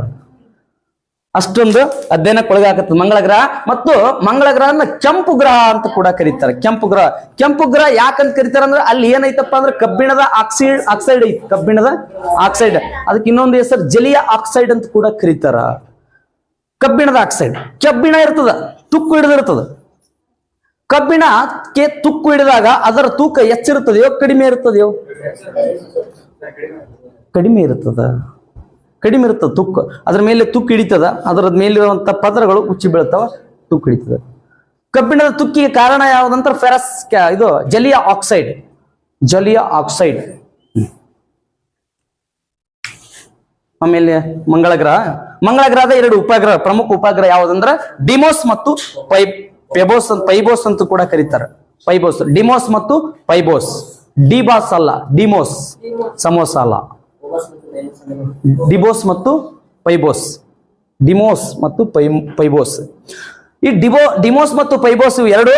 ಅಷ್ಟೊಂದು ಅಧ್ಯಯನಕ್ಕೆ ಒಳಗಾಗತ್ತೆ ಮಂಗಳ ಗ್ರಹ ಮತ್ತು ಮಂಗಳ ಗ್ರಹನ ಕೆಂಪು ಗ್ರಹ ಅಂತ ಕೂಡ ಕರೀತಾರೆ. ಕೆಂಪು ಗ್ರಹ. ಕೆಂಪು ಗ್ರಹ ಯಾಕಂತ ಕರೀತಾರೆ ಅಂದ್ರೆ ಅಲ್ಲಿ ಏನೈತಪ್ಪ ಅಂದ್ರೆ ಕಬ್ಬಿಣದ ಆಕ್ಸೈಡ್ ಆಕ್ಸೈಡ್ ಐತಿ. ಕಬ್ಬಿಣದ ಆಕ್ಸೈಡ್ ಅದಕ್ಕೆ ಇನ್ನೊಂದು ಹೆಸರು ಜಲಿಯ ಆಕ್ಸೈಡ್ ಅಂತ ಕೂಡ ಕರೀತಾರ. ಕಬ್ಬಿಣದ ಆಕ್ಸೈಡ್ ಕಬ್ಬಿಣ ಇರ್ತದ. ತುಕ್ಕು ಹಿಡಿದಿರ್ತದ. ಕಬ್ಬಿಣಕ್ಕೆ ತುಕ್ಕು ಹಿಡಿದಾಗ ಅದರ ತೂಕ ಹೆಚ್ಚಿರುತ್ತದೆಯೋ ಕಡಿಮೆ ಇರುತ್ತದೆಯೋ? ಕಡಿಮೆ ಇರುತ್ತದ? ಕಡಿಮೆ ಇರುತ್ತದೆ ತುಕ್ಕು. ಅದ್ರ ಮೇಲೆ ತುಕ್ಕು ಹಿಡಿತದ, ಅದರ ಮೇಲಿರುವಂಥ ಪದರಗಳು ಉಚ್ಚಿ ಬೀಳ್ತಾವ ತುಕ್ಕು ಹಿಡಿತದ. ಕಬ್ಬಿಣದ ತುಕ್ಕಿಗೆ ಕಾರಣ ಯಾವುದಂತ ಫೆರಸ್ ಇದು ಜಲೀಯ ಆಕ್ಸೈಡ್. ಜಲೀಯ ಆಕ್ಸೈಡ್. ಆಮೇಲೆ ಮಂಗಳ ಗ್ರಹ ಮಂಗಳ ಗ್ರಹದ ಎರಡು ಉಪಗ್ರಹ, ಪ್ರಮುಖ ಉಪಗ್ರಹ ಯಾವುದಂದ್ರೆ ಡಿಮೋಸ್ ಮತ್ತು ಪೈ ಪೆಬೋಸ್ ಅಂತ ಪೈಬೋಸ್ ಅಂತ ಕೂಡ ಕರೀತಾರೆ. ಪೈಬೋಸ್ ಡಿಮೋಸ್ ಮತ್ತು ಪೈಬೋಸ್ ಡಿಬಾಸ್ ಅಲ್ಲ ಡಿಮೋಸ್ ಸಮೋಸ ಅಲ್ಲ. ಡಿಬೋಸ್ ಮತ್ತು ಪೈಬೋಸ್ ಡಿಮೋಸ್ ಮತ್ತು ಪೈಬೋಸ್ ಈ ಡಿಬೋ ಡಿಮೋಸ್ ಮತ್ತು ಪೈಬೋಸ್ ಎರಡು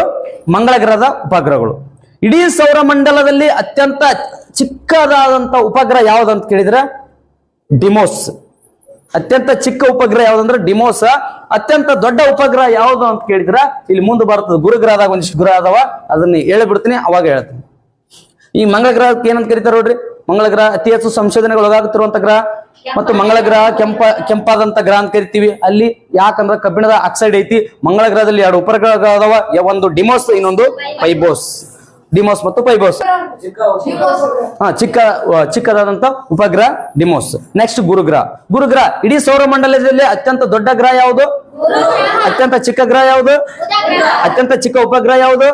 ಮಂಗಳ ಗ್ರಹದ ಉಪಗ್ರಹಗಳು. ಇಡೀ ಸೌರಮಂಡಲದಲ್ಲಿ ಅತ್ಯಂತ ಚಿಕ್ಕದಾದಂತ ಉಪಗ್ರಹ ಯಾವ್ದಂತ ಕೇಳಿದ್ರೆ? ಡಿಮೋಸ್ ಅತ್ಯಂತ ಚಿಕ್ಕ ಉಪಗ್ರಹ ಯಾವ್ದಂದ್ರೆ? ಡಿಮೋಸ ಅತ್ಯಂತ ದೊಡ್ಡ ಉಪಗ್ರಹ ಯಾವುದು ಅಂತ ಕೇಳಿದ್ರ, ಇಲ್ಲಿ ಮುಂದೆ ಬರ್ತದೆ. ಗುರುಗ್ರಹದಾಗ ಒಂದಿಷ್ಟು ಗ್ರಹ ಅದಾವ, ಅದನ್ನ ಹೇಳ್ಬಿಡ್ತೀನಿ, ಅವಾಗ ಹೇಳ್ತೀನಿ. ಈ ಮಂಗಳ ಗ್ರಹಕ್ಕೆ ಏನಂತ ಕರಿತಾರೆ ನೋಡ್ರಿ? ಮಂಗಳ ಗ್ರಹ ಅತಿ ಹೆಚ್ಚು ಸಂಶೋಧನೆಗಳು ಒಳಗಾಗುತ್ತಿರುವಂತ ಗ್ರಹ ಮತ್ತು ಮಂಗಳ ಗ್ರಹ ಕೆಂಪ, ಕೆಂಪಾದಂತ ಗ್ರಹ ಅಂತ ಕರಿತೀವಿ. ಅಲ್ಲಿ ಯಾಕಂದ್ರೆ ಕಬ್ಬಿಣದ ಆಕ್ಸೈಡ್ ಐತಿ. ಮಂಗಳ ಗ್ರಹದಲ್ಲಿ ಎರಡು ಉಪಗ್ರಹ ಅದಾವ ಒಂದು ಡಿಮೋಸ್, ಇನ್ನೊಂದು ಪೈಬೋಸ್ ಡಿಮೋಸ್ ಮತ್ತು ಪೈಬೋಸ್ ಹಾ, ಚಿಕ್ಕ ಚಿಕ್ಕದಾದಂತ ಉಪಗ್ರಹ ಡಿಮೋಸ್. ನೆಕ್ಸ್ಟ್ ಗುರುಗ್ರಹ. ಗುರುಗ್ರಹ, ಇಡೀ ಸೌರಮಂಡಲದಲ್ಲಿ ಅತ್ಯಂತ ದೊಡ್ಡ ಗ್ರಹ ಯಾವುದು? ಅತ್ಯಂತ ಚಿಕ್ಕ ಗ್ರಹ ಯಾವುದು? ಅತ್ಯಂತ ಚಿಕ್ಕ ಉಪಗ್ರಹ ಯಾವುದು?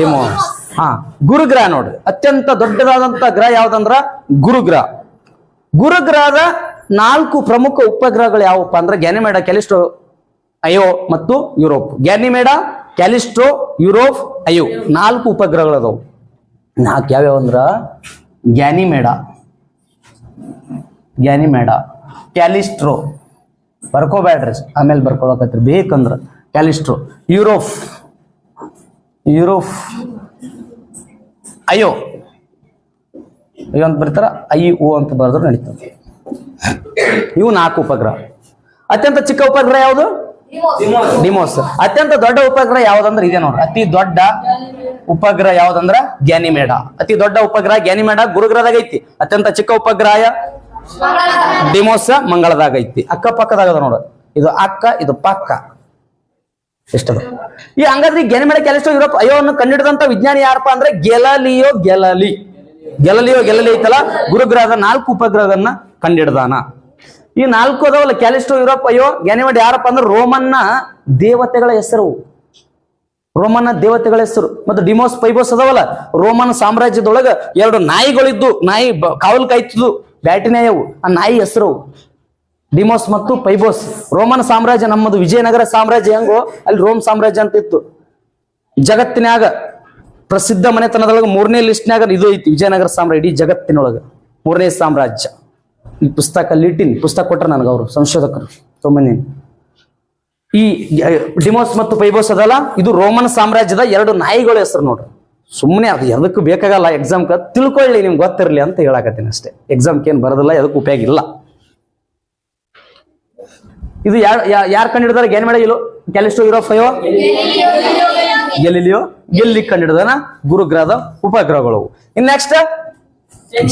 ಡಿಮೋಸ್. ಹಾ, ಗುರುಗ್ರಹ ನೋಡ್ರಿ. ಅತ್ಯಂತ ದೊಡ್ಡದಾದಂತ ಗ್ರಹ ಯಾವ್ದಂದ್ರ? ಗುರುಗ್ರಹ. ಗುರುಗ್ರಹದ ನಾಲ್ಕು ಪ್ರಮುಖ ಉಪಗ್ರಹಗಳು ಯಾವಪ್ಪ ಅಂದ್ರೆ ಗ್ಯಾನಿಮೇಡ ಕೆಲಿಸ್ಟೋ ಅಯೋ ಮತ್ತು ಯುರೋಪ್ ಗ್ಯಾನಿಮೇಡ ಕ್ಯಾಲಿಸ್ಟ್ರೋ ಯುರೋಪ್ ಅಯೋ ನಾಲ್ಕು ಉಪಗ್ರಹಗಳು ಅದಾವು ನಾಲ್ಕು ಯಾವ್ಯಾವ ಅಂದ್ರ? ಗ್ಯಾನಿಮೇಡ. ಗ್ಯಾನಿಮೇಡ. ಕ್ಯಾಲಿಸ್ಟ್ರೋ. ಬರ್ಕೋಬ್ಯಾಡ್ರಿ ಆಮೇಲೆ ಬರ್ಕೊಳಕತ್ರಿ. ಬೇಕಂದ್ರ ಕ್ಯಾಲಿಸ್ಟ್ರೋ ಯುರೋಪ್ ಯುರೋಪ್ ಅಯ್ಯೋ. ಅಯ್ಯೋ ಅಂತ ಬರ್ತಾರ, ಐ, ಓ ಅಂತ ಬರೆದ್ರೆ ನಡೀತದೆ. ಇವು ನಾಲ್ಕು ಉಪಗ್ರಹ. ಅತ್ಯಂತ ಚಿಕ್ಕ ಉಪಗ್ರಹ ಯಾವುದು? ಡಿಮೋಸ್. ಅತ್ಯಂತ ದೊಡ್ಡ ಉಪಗ್ರಹ ಯಾವ್ದಂದ್ರೆ ಇದೆ ನೋಡ್ರಿ. ಅತಿ ದೊಡ್ಡ ಉಪಗ್ರಹ ಯಾವ್ದಂದ್ರ ಗ್ಯಾನಿಮೇಡ. ಅತಿ ದೊಡ್ಡ ಉಪಗ್ರಹ ಗ್ಯಾನಿಮೇಡ ಗುರುಗ್ರಹದಾಗ ಐತಿ. ಅತ್ಯಂತ ಚಿಕ್ಕ ಉಪಗ್ರಹ ಡಿಮೋಸ್ ಮಂಗಳದಾಗ ಐತಿ. ಅಕ್ಕ ಪಕ್ಕದಾಗ ನೋಡು ಇದು ಅಕ್ಕ, ಇದು ಪಕ್ಕ. ಎಷ್ಟದ? ಈ ಹಂಗಾದ್ರೆ ಗೆನಿಮೇಡ ಕ್ಯಾಲಿಸ್ಟೋ ಯುರೋಪ್ ಅಯೋವನ್ನು ಕಂಡಿಡಿದಂತ ವಿಜ್ಞಾನಿ ಯಾರಪ್ಪ ಅಂದ್ರೆ ಗೆಲಲಿಯೋ ಗೆಲಲಿ. ಗೆಲಲಿಯೋ ಗೆಲಲಿ ಐತಲ್ಲ, ಗುರುಗ್ರಹದ ನಾಲ್ಕು ಉಪಗ್ರಹಗಳನ್ನ ಕಂಡಿಡ್ದಾನ. ಈ ನಾಲ್ಕು ಅದಾವಲ್ಲ, ಕ್ಯಾಲಿಸ್ಟೋ, ಯುರೋಪ್, ಅಯ್ಯೋ ಗ್ಯಾನಿವಡ್ ಯಾರಪ್ಪ ಅಂದ್ರೆ ರೋಮನ್ನ ದೇವತೆಗಳ ಹೆಸರು. ರೋಮನ್ನ ದೇವತೆಗಳ ಹೆಸರು. ಮತ್ತು ಡಿಮೋಸ್ ಪೈಬೋಸ್ ಅದಾವಲ್ಲ, ರೋಮನ್ ಸಾಮ್ರಾಜ್ಯದೊಳಗ ಎರಡು ನಾಯಿಗಳಿದ್ದು, ನಾಯಿ ಕಾವಲ್ ಕಾಯ್ತಿದ್ದು ಬ್ಯಾಟಿನಾಯವು ಆ ನಾಯಿ ಹೆಸರು. ಡಿಮೋಸ್ ಮತ್ತು ಪೈಬೋಸ್. ರೋಮನ್ ಸಾಮ್ರಾಜ್ಯ ನಮ್ಮದು ವಿಜಯನಗರ ಸಾಮ್ರಾಜ್ಯ, ಹೆಂಗೋ, ಅಲ್ಲಿ ರೋಮ್ ಸಾಮ್ರಾಜ್ಯ ಅಂತ ಇತ್ತು. ಜಗತ್ತಿನಾಗ ಪ್ರಸಿದ್ಧ ಮನೆತನದೊಳಗೆ ಮೂರನೇ ಲಿಸ್ಟ್ನಾಗ ಇದು ಐತಿ, ವಿಜಯನಗರ ಸಾಮ್ರಾಜ್ಯ, ಇಡೀ ಜಗತ್ತಿನೊಳಗೆ ಮೂರನೇ ಸಾಮ್ರಾಜ್ಯ. ಈ ಪುಸ್ತಕ ಲಿಟಿನ್ ಪುಸ್ತಕ ಕೊಟ್ರ ನನಗೆ ಅವರು ಸಂಶೋಧಕರು. ತೊಂಬಂದಿನಿ ಈ ಡಿಮೋಸ್ ಮತ್ತು ಪೈಬೋಸ್ ಅದಲ್ಲ ಇದು ರೋಮನ್ ಸಾಮ್ರಾಜ್ಯದ ಎರಡು ನಾಯಿಗಳ ಹೆಸರು ನೋಡ್ರಿ. ಸುಮ್ಮನೆ ಅದು ಎದಕ್ಕೂ ಬೇಕಾಗಲ್ಲ ಎಕ್ಸಾಮ್ಗೆ ತಿಳ್ಕೊಳ್ಳಿ ನಿಮ್ಗೆ ಗೊತ್ತಿರಲಿ ಅಂತ ಹೇಳಕತ್ತೀನಿ ಅಷ್ಟೇ. ಎಕ್ಸಾಮ್ಗೆ ಏನು ಬರೋದಿಲ್ಲ ಎದಕ್ಕೂ ಉಪಯೋಗ ಇಲ್ಲ. ಇದು ಯಾರು ಯಾರು ಕಂಡಿಡ್ದಾರೆ? ಏನ್ ಮಾಡ ಇಲ್ಲೋ ಕ್ಯಾಲಿಸ್ಟೋ ಯುರೋಫಯೋ ಗೆಲಿಲಿಯೋ ಗೆಲ್ಲಿ ಕಂಡಿಡ್ದಾನ? ಗುರುಗ್ರಹದ ಉಪಗ್ರಹಗಳು. ಇನ್ ನೆಕ್ಸ್ಟ್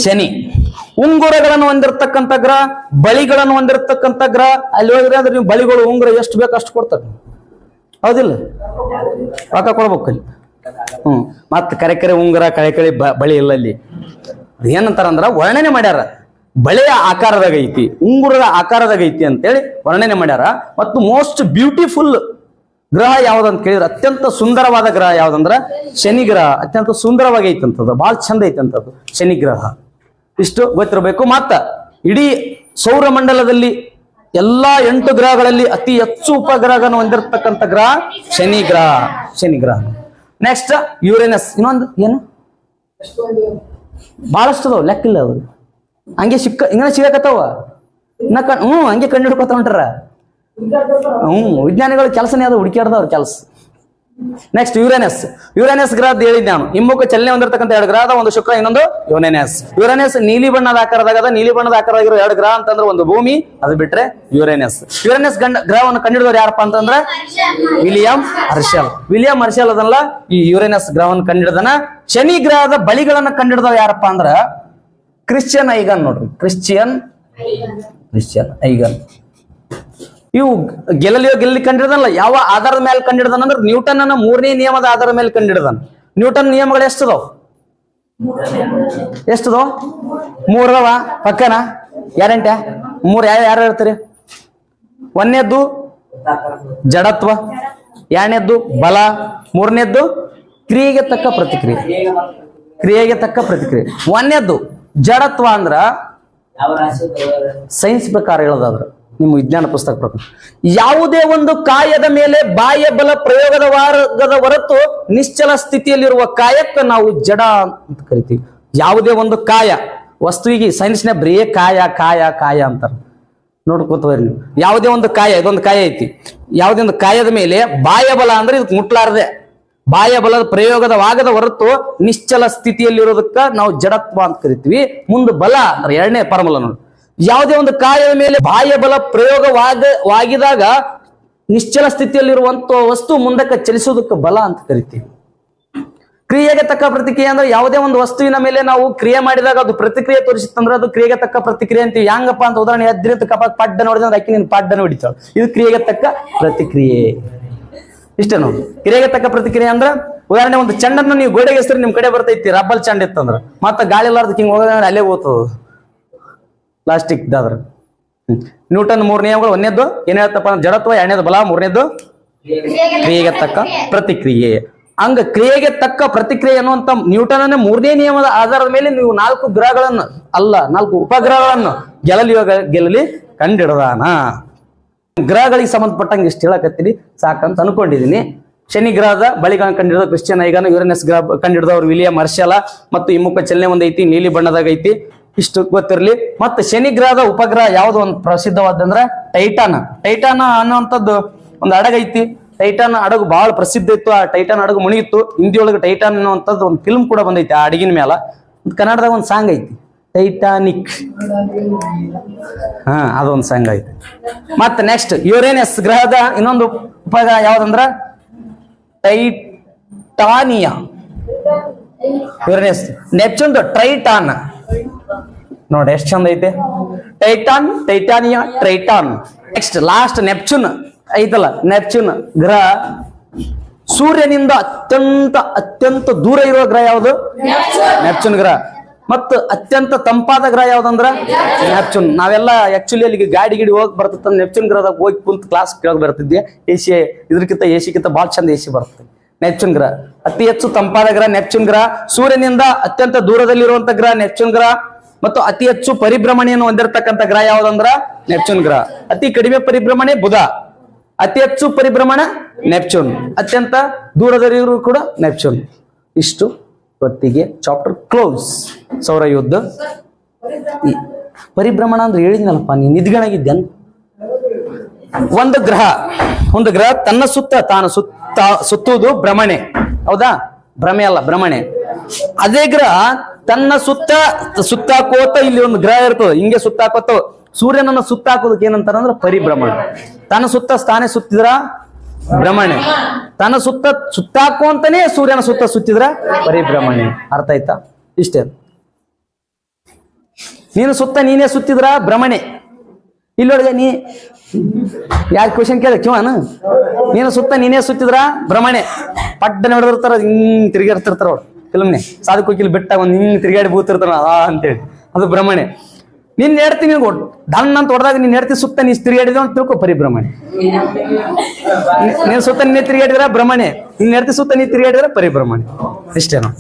ಶನಿ. ಉಂಗುರಗಳನ್ನು ಹೊಂದಿರತಕ್ಕಂತ ಗ್ರಹ, ಬಳಿಗಳನ್ನು ಹೊಂದಿರತಕ್ಕಂತ ಗ್ರಹ, ಅಲ್ಲಿ ಹೋದ್ರೆ ಅಂದ್ರೆ ನೀವು ಬಳಿಗಳು ಉಂಗುರ ಎಷ್ಟು ಬೇಕು ಅಷ್ಟು ಕೊಡ್ತಾರೆ. ಹೌದಿಲ್ಲ? ರೊಕ್ಕ ಕೊಡ್ಬೇಕು ಅಲ್ಲಿ. ಹ್ಮ್ ಮತ್ತೆ ಕರೆ ಕರೆ ಉಂಗುರ, ಕರೆ ಕರೆ ಬಳಿ ಇಲ್ಲ ಅಲ್ಲಿ. ಏನಂತಾರಂದ್ರ ವರ್ಣನೆ ಮಾಡ್ಯಾರ. ಬಳೆಯ ಆಕಾರದಾಗ ಐತಿ, ಉಂಗುರದ ಆಕಾರದಾಗ ಐತಿ ಅಂತೇಳಿ ವರ್ಣನೆ ಮಾಡ್ಯಾರ. ಮತ್ತು ಮೋಸ್ಟ್ ಬ್ಯೂಟಿಫುಲ್ ಗ್ರಹ ಯಾವ್ದಂತ ಕೇಳಿದ್ರೆ ಅತ್ಯಂತ ಸುಂದರವಾದ ಗ್ರಹ ಯಾವ್ದಂದ್ರ ಶನಿ ಗ್ರಹ. ಅತ್ಯಂತ ಸುಂದರವಾಗಿ ಐತಂತದ್ದು ಬಹಳ ಚಂದ ಐತಂತದ್ದು ಶನಿ ಗ್ರಹ. ಇಷ್ಟು ಗೊತ್ತಿರಬೇಕು. ಮತ್ತ ಇಡೀ ಸೌರಮಂಡಲದಲ್ಲಿ ಎಲ್ಲಾ ಎಂಟು ಗ್ರಹಗಳಲ್ಲಿ ಅತಿ ಹೆಚ್ಚು ಉಪಗ್ರಹಗಳನ್ನು ಹೊಂದಿರತಕ್ಕಂಥ ಗ್ರಹ ಶನಿ ಗ್ರಹ ಶನಿ ಗ್ರಹ. ನೆಕ್ಸ್ಟ್ ಯುರೇನಸ್ ಇನ್ನೊಂದು ಏನು? ಬಹಳಷ್ಟು ಅದಾವ ಲೆಕ್ಕಿಲ್ಲ ಅವ್ರು ಹಂಗೆ ಸಿಕ್ಕ ಹಿಂಗ ಸಿಗಕತ್ತಾವ? ಹ್ಞೂ ಹಂಗೆ ಕಂಡು ಹಿಡ್ಕೊತ ಹೊಂಟಾರ. ಹ್ಞೂ, ವಿಜ್ಞಾನಿಗಳ ಕೆಲಸನೇ ಅದು ಹುಡುಕ್ಯಾಡ್ದವ್ರ ಕೆಲಸ. ನೆಕ್ಸ್ಟ್ ಯುರೇನಸ್ ಯುರೇನಸ್ ಗ್ರಹ ಹೇಳಿದ್ ನಾನು. ಹಿಮ್ಮುಖ ಚಲನೆ ಹೊಂದಿರತಕ್ಕಂಥ ಎರಡು ಗ್ರಹದ ಒಂದು ಶುಕ್ರ, ಇನ್ನೊಂದು ಯುರೇನಸ್ ಯುರೇನಸ್ ನೀಲಿ ಬಣ್ಣದ ಆಕಾರದಾಗ ನೀಲಿ ಬಣ್ಣದ ಆಕಾರದಾಗಿರೋ ಎರಡು ಗ್ರಹ ಅಂತಂದ್ರೆ ಒಂದು ಭೂಮಿ, ಅದು ಬಿಟ್ರೆ ಯುರೇನಸ್ ಯುರೇನಸ್ ಗಂಡ, ಗ್ರಹವನ್ನು ಕಂಡಿಡಿದವ್ರು ಯಾರಪ್ಪ ಅಂತಂದ್ರೆ? ವಿಲಿಯಂ ಹರ್ಷಲ್. ವಿಲಿಯಂ ಹರ್ಷಲ್ ಅದನ್ನ ಈ ಯುರೇನಸ್ ಗ್ರಹವನ್ನು ಕಂಡಿಡ್ದನ. ಶನಿ ಗ್ರಹದ ಬಲಿಗಳನ್ನ ಕಂಡಿಡ್ದವ ಯಾರಪ್ಪ ಅಂದ್ರ, ಕ್ರಿಶ್ಚಿಯನ್ ಐಗನ್ ನೋಡ್ರಿ. ಕ್ರಿಶ್ಚಿಯನ್ ಕ್ರಿಶ್ಚಿಯನ್ ಐಗನ್. ಇವು ಗೆಲ್ಲಲಿಯೋ ಗೆಲ್ಲಿ ಕಂಡಿಡ್ದಲ್ಲ ಯಾವ ಆಧಾರದ ಮೇಲೆ ಕಂಡಿಡ್ದಾನ ಅಂದ್ರೆ ನ್ಯೂಟನ್ ಅನ್ನ ಮೂರನೇ ನಿಯಮದ ಆಧಾರದ ಮೇಲೆ ಕಂಡಿಡ್ದಾನ. ನ್ಯೂಟನ್ ನಿಯಮಗಳು ಎಷ್ಟದವ್? ಎಷ್ಟದೋ ಮೂರದವ ಪಕ್ಕನ? ಗ್ಯಾರಂಟಿ ಮೂರ್ ಯಾರು ಯಾರು ಹೇಳ್ತೀರಿ? ಒಂದನೇದ್ದು ಜಡತ್ವ ಎರಡನೇದ್ದು ಬಲ ಮೂರನೇದ್ದು ಕ್ರಿಯೆಗೆ ತಕ್ಕ ಪ್ರತಿಕ್ರಿಯೆ. ಕ್ರಿಯೆಗೆ ತಕ್ಕ ಪ್ರತಿಕ್ರಿಯೆ. ಒಂದನೇದ್ದು ಜಡತ್ವ ಅಂದ್ರ ಸೈನ್ಸ್ ಪ್ರಕಾರ ಹೇಳೋದಾದ್ರ. ನಿಮ್ಮ ವಿಜ್ಞಾನ ಪುಸ್ತಕ ಪ್ರಕಾರ. ಯಾವುದೇ ಒಂದು ಕಾಯದ ಮೇಲೆ ಬಾಯ ಬಲ ಪ್ರಯೋಗದ ವಾರ್ಗದ ಹೊರತು ನಿಶ್ಚಲ ಸ್ಥಿತಿಯಲ್ಲಿರುವ ಕಾಯಕ್ಕೆ ನಾವು ಜಡ ಅಂತ ಕರಿತೀವಿ. ಯಾವುದೇ ಒಂದು ಕಾಯ, ವಸ್ತುವಿಗೆ ಸೈನ್ಸ್ನ ಬರೀ ಕಾಯ ಕಾಯ ಕಾಯ ಅಂತಾರೆ. ನೋಡ್ಕೊತವ್ರಿ ನೀವು. ಯಾವುದೇ ಒಂದು ಕಾಯ, ಇದೊಂದು ಕಾಯ ಐತಿ. ಯಾವುದೇ ಒಂದು ಕಾಯದ ಮೇಲೆ ಬಾಯಬಲ ಬಲ ಅಂದ್ರೆ ಇದಕ್ಕೆ ಮುಟ್ಲಾರದೆ. ಬಾಯಬಲದ ಬಲದ ಪ್ರಯೋಗದವಾಗದ ಹೊರತು ನಿಶ್ಚಲ ಸ್ಥಿತಿಯಲ್ಲಿರೋದಕ್ಕ ನಾವು ಜಡತ್ವ ಅಂತ ಕರಿತೀವಿ. ಮುಂದೆ ಬಲ ಅಂದ್ರೆ ಎರಡನೇ ಫಾರ್ಮುಲಾ ನೋಡಿ ಯಾವುದೇ ಒಂದು ಕಾಯದ ಮೇಲೆ ಬಾಹ್ಯ ಬಲ ಪ್ರಯೋಗವಾಗವಾಗಿದಾಗ ನಿಶ್ಚಲ ಸ್ಥಿತಿಯಲ್ಲಿರುವಂತ ವಸ್ತು ಮುಂದಕ್ಕೆ ಚಲಿಸುವುದಕ್ಕೆ ಬಲ ಅಂತ ಕರಿತೀವಿ. ಕ್ರಿಯೆಗೆ ತಕ್ಕ ಪ್ರತಿಕ್ರಿಯೆ ಅಂದ್ರೆ ಯಾವುದೇ ಒಂದು ವಸ್ತುವಿನ ಮೇಲೆ ನಾವು ಕ್ರಿಯೆ ಮಾಡಿದಾಗ ಅದು ಪ್ರತಿಕ್ರಿಯೆ ತೋರಿಸುತ್ತಂದ್ರೆ ಅದು ಕ್ರಿಯೆಗೆ ತಕ್ಕ ಪ್ರತಿಕ್ರಿಯೆ ಅಂತೀವಿ. ಹೆಂಗಪ್ಪ ಅಂತ ಉದಾಹರಣೆ ಎದ್ರಿ ಅಂತ ಕಪ್ಪ ಪಡ್ಡ ನೋಡಿದ್ರೆ ಅಕ್ಕಿ ನೀನು ಪಡ್ಡನ ಹೊಡಿತಾಳ ಇದು ಕ್ರಿಯೆಗೆ ತಕ್ಕ ಪ್ರತಿಕ್ರಿಯೆ. ಇಷ್ಟೇ ನೋಡಿ. ಕ್ರಿಯೆಗೆ ತಕ್ಕ ಪ್ರತಿಕ್ರಿಯೆ ಅಂದ್ರೆ ಉದಾಹರಣೆ ಒಂದು ಚಂಡನ್ನು ನೀವು ಗೋಡೆಗೆ ಹೆಸರು ನಿಮ್ ಕಡೆ ಬರ್ತೈತಿ, ರಬ್ಬಲ್ ಚಂಡ್ ಇತ್ತಂದ್ರೆ. ಮತ್ತೆ ಗಾಳಿ ಇಲ್ಲಾರ್ದ ಹಿಂಗೆ ಹೋಗೋದಂದ್ರೆ ಅಲ್ಲೇ ಹೋಗ್ತದ ಪ್ಲಾಸ್ಟಿಕ್ ದಾದ್ರ ನ್ಯೂಟನ್ ಮೂರ್ ನಿಯಮಗಳು ಒಂದೇದ್ದು, ಏನ್ ಹೇಳ್ತಪ್ಪ ಅಂದ್ರೆ ಜಡತ್ವ, ಎರಡನೇದು ಬಲ ಮೂರನೇದ್ದು ಕ್ರಿಯೆಗೆ ತಕ್ಕ ಪ್ರತಿಕ್ರಿಯೆ. ಹಂಗ ಕ್ರಿಯೆಗೆ ತಕ್ಕ ಪ್ರತಿಕ್ರಿಯೆ ಅನ್ನುವಂತ ನ್ಯೂಟನ್ ಮೂರನೇ ನಿಯಮದ ಆಧಾರದ ಮೇಲೆ ನೀವು ನಾಲ್ಕು ಗ್ರಹಗಳನ್ನು, ಅಲ್ಲ, ನಾಲ್ಕು ಉಪಗ್ರಹಗಳನ್ನು ಗೆಲಲಿ ಗೆಲ್ಲಲಿ ಕಂಡಿಡದಾನ. ಗ್ರಹಗಳಿಗೆ ಸಂಬಂಧಪಟ್ಟಂಗೆ ಇಷ್ಟು ಹೇಳಕತ್ತೀನಿ, ಸಾಕಂತ ಅನ್ಕೊಂಡಿದೀನಿ. ಶನಿ ಗ್ರಹದ ಬಳಿಕ ಕಂಡಿಡಿದ, ಕ್ರಿಶ್ಚಿಯನ್ ಐಗನ್ ಯುರೇನಸ್ ಗ್ರಹ ಕಂಡಿಡಿದವರು ವಿಲಿಯಂ ಮರ್ಷಲ ಮತ್ತು ಹಿಮ್ಮುಖ ಮುಖ ಚಲನೆ ಒಂದೈತಿ, ನೀಲಿ ಬಣ್ಣದಾಗ ಐತಿ ಇಷ್ಟು ಗೊತ್ತಿರಲಿ. ಮತ್ತೆ ಶನಿ ಗ್ರಹದ ಉಪಗ್ರಹ ಯಾವುದು ಒಂದು ಪ್ರಸಿದ್ಧವಾದಂದ್ರೆ ಟೈಟಾನ. ಟೈಟಾನ ಅನ್ನುವಂಥದ್ದು ಒಂದು ಐತಿ ಟೈಟಾನ್ ಹಡಗು ಬಹಳ ಪ್ರಸಿದ್ಧ ಇತ್ತು. ಆ ಟೈಟಾನ್ ಹಡಗು ಮುಣಿಗಿತ್ತು ಹಿಂದಿಯೊಳಗೆ ಟೈಟಾನ್ ಅನ್ನುವಂಥದ್ದು ಒಂದು ಫಿಲ್ಮ್ ಕೂಡ ಬಂದೈತಿ ಆ ಹಡಗಿನ ಮೇಲೆ ಕನ್ನಡದಾಗ ಒಂದು ಸಾಂಗ್ ಐತಿ. ಟೈಟಾನಿಕ್. ಹಾ, ಅದೊಂದು ಸಾಂಗ್ ಐತಿ. ಮತ್ತೆ ನೆಕ್ಸ್ಟ್ ಯುರೇನಸ್ ಗ್ರಹದ ಇನ್ನೊಂದು ಉಪಗ್ರಹ ಯಾವ್ದಂದ್ರ ಟೈಟಾನಿಯಾ. ಯುರೇನಸ್ ನೆಪ್ಚೂನ್ ಟ್ರೈಟಾನ್ ನೋಡಿ ಎಷ್ಟು ಚಂದ ಐತೆ? Titan Titania Triton. Next last Neptune ಐತಲ್ಲ ನೆಪ್ಚೂನ್ ಗ್ರಹ. ಸೂರ್ಯನಿಂದ ಅತ್ಯಂತ ಅತ್ಯಂತ ದೂರ ಇರುವ ಗ್ರಹ ಯಾವುದು? ನೆಪ್ಚೂನ್. ಗ್ರಹ. ಮತ್ತು ಅತ್ಯಂತ ತಂಪಾದ ಗ್ರಹ ಯಾವ್ದಂದ್ರ ನೆಪ್ಚೂನ್. ನಾವೆಲ್ಲ ಆಕ್ಚುಲಿ ಅಲ್ಲಿಗೆ ಗಾಡಿ ಗಿಡಿ ಹೋಗಿ ಬರ್ತದ ನೆಪ್ಚೂನ್ ಗ್ರಹದಾಗ ಹೋಗಿ ಕುಂತ ಕ್ಲಾಸ್ ಕೇಳಕ್ ಬರ್ತಿದ್ವಿ. ಎಸಿ ಇದ್ರಕ್ಕಿಂತ ಎಸಿಕ್ಕಿಂತ ಭಾಳ ಚಂದ ಎಸಿ ಬರ್ತದೆ ನೆಪ್ಚೂನ್ ಗ್ರಹ. ಅತಿ ಹೆಚ್ಚು ತಂಪಾದ ಗ್ರಹ ನೆಪ್ಚೂನ್ ಗ್ರಹ. ಸೂರ್ಯನಿಂದ ಅತ್ಯಂತ ದೂರದಲ್ಲಿರುವಂತ ಗ್ರಹ ನೆಪ್ಚೂನ್ ಗ್ರಹ. ಮತ್ತು ಅತಿ ಹೆಚ್ಚು ಪರಿಭ್ರಮಣೆಯನ್ನು ಹೊಂದಿರತಕ್ಕಂಥ ಗ್ರಹ ಯಾವ್ದಂದ್ರ? ನೆಪ್ಚೂನ್ ಗ್ರಹ. ಅತಿ ಕಡಿಮೆ ಪರಿಭ್ರಮಣೆ ಬುಧ. ಅತಿ ಹೆಚ್ಚು ಪರಿಭ್ರಮಣ ನೆಪ್ಚೂನ್. ಅತ್ಯಂತ ದೂರದರಿಗೂ ಕೂಡ ನೆಪ್ಚೂನ್. ಇಷ್ಟು ಹೊತ್ತಿಗೆ ಚಾಪ್ಟರ್ ಕ್ಲೋಸ್. ಸೌರ ಯುದ್ಧ. ಪರಿಭ್ರಮಣ ಅಂದ್ರೆ ಹೇಳಿದ್ನಲ್ಲಪ್ಪ, ನೀನ್ ನಿದ್ಗಣಗಿದ್ದೆನ್ ಒಂದು ಗ್ರಹ. ಒಂದು ಗ್ರಹ ತನ್ನ ಸುತ್ತ, ತಾನು ಸುತ್ತ, ಸುತ್ತುವುದು ಭ್ರಮಣೆ. ಹೌದಾ? ಭ್ರಮೆ ಅಲ್ಲ, ಭ್ರಮಣೆ. ಅದೇ ಗ್ರಹ ತನ್ನ ಸುತ್ತ ಸುತ್ತಾಕೋತ ಇಲ್ಲಿ ಒಂದು ಗ್ರಹ ಇರ್ತದೆ. ಹಿಂಗೆ ಸುತ್ತಾಕೋತ ಸೂರ್ಯನನ್ನ ಸುತ್ತಾಕೋದಕ್ಕೆ ಏನಂತಾರ ಅಂದ್ರೆ ಪರಿಭ್ರಮಣ. ತನ್ನ ಸುತ್ತ ತಾನೇ ಸುತ್ತಿದ್ರ ಭ್ರಮಣೆ. ತನ್ನ ಸುತ್ತ ಸುತ್ತಾಕೋಂತಾನೆ ಸೂರ್ಯನ ಸುತ್ತ ಸುತ್ತಿದ್ರ ಪರಿಭ್ರಮಣೆ. ಅರ್ಥ ಆಯ್ತಾ? ಇಷ್ಟೇ. ನೀನು ಸುತ್ತ ನೀನೇ ಸುತ್ತಿದ್ರ ಭ್ರಮಣೆ. ಇಲ್ಲಿ ನೋಡಿದೆ, ನೀ ಯಾರು ಕ್ವಶನ್ ಕೇಳ ಕಿವನ್ ನೀನು ಸುತ್ತ ನೀನೇ ಸುತ್ತಿದ್ರ ಭ್ರಮಣೆ. ಪಡ್ಡನೆ ಹೊಡೆದಿರ್ತಾರ, ಹಿಂಗ್ ತಿರುಗಿರ್ತಿರ್ತಾರ ಅವ್ರು. ಫಿಲ್ಮ್ನೆ. ಸಾಧು ಕೋಕಿಲ್ ಬಿಟ್ಟಾಗ ಒಂದು ಹಿಂಗೆ ತಿರುಗಾಡಿ ಬೂತಿರ್ತಾನ, ಆ ಅಂತೇಳಿ. ಅದು ಭ್ರಮಣೆ ನೀನ್ ನೆಡ್ತೀನಿ ನೀನ್ ದಣ್ಣ ಅಂತ ಹೊಡೆದಾಗ ನೀನ್ ನೆಡ್ತಿ ಸುತ್ತ ನೀ ತಿರುಗಾಡಿದ ಅಂತ ತಿಳ್ಕೊ ಪರಿಭ್ರಮಣೆ ನೀನು ಸುತ್ತ ನೀನೇ ತಿರುಗಾಡಿದ್ರ ಭ್ರಮಣೆ ನೀನ್ ನೆಡ್ತಿ ಸುತ್ತ ನೀ ತಿರುಗಾಡಿದ್ರೆ ಪರಿಭ್ರಮಣೆ ಇಷ್ಟೇನು?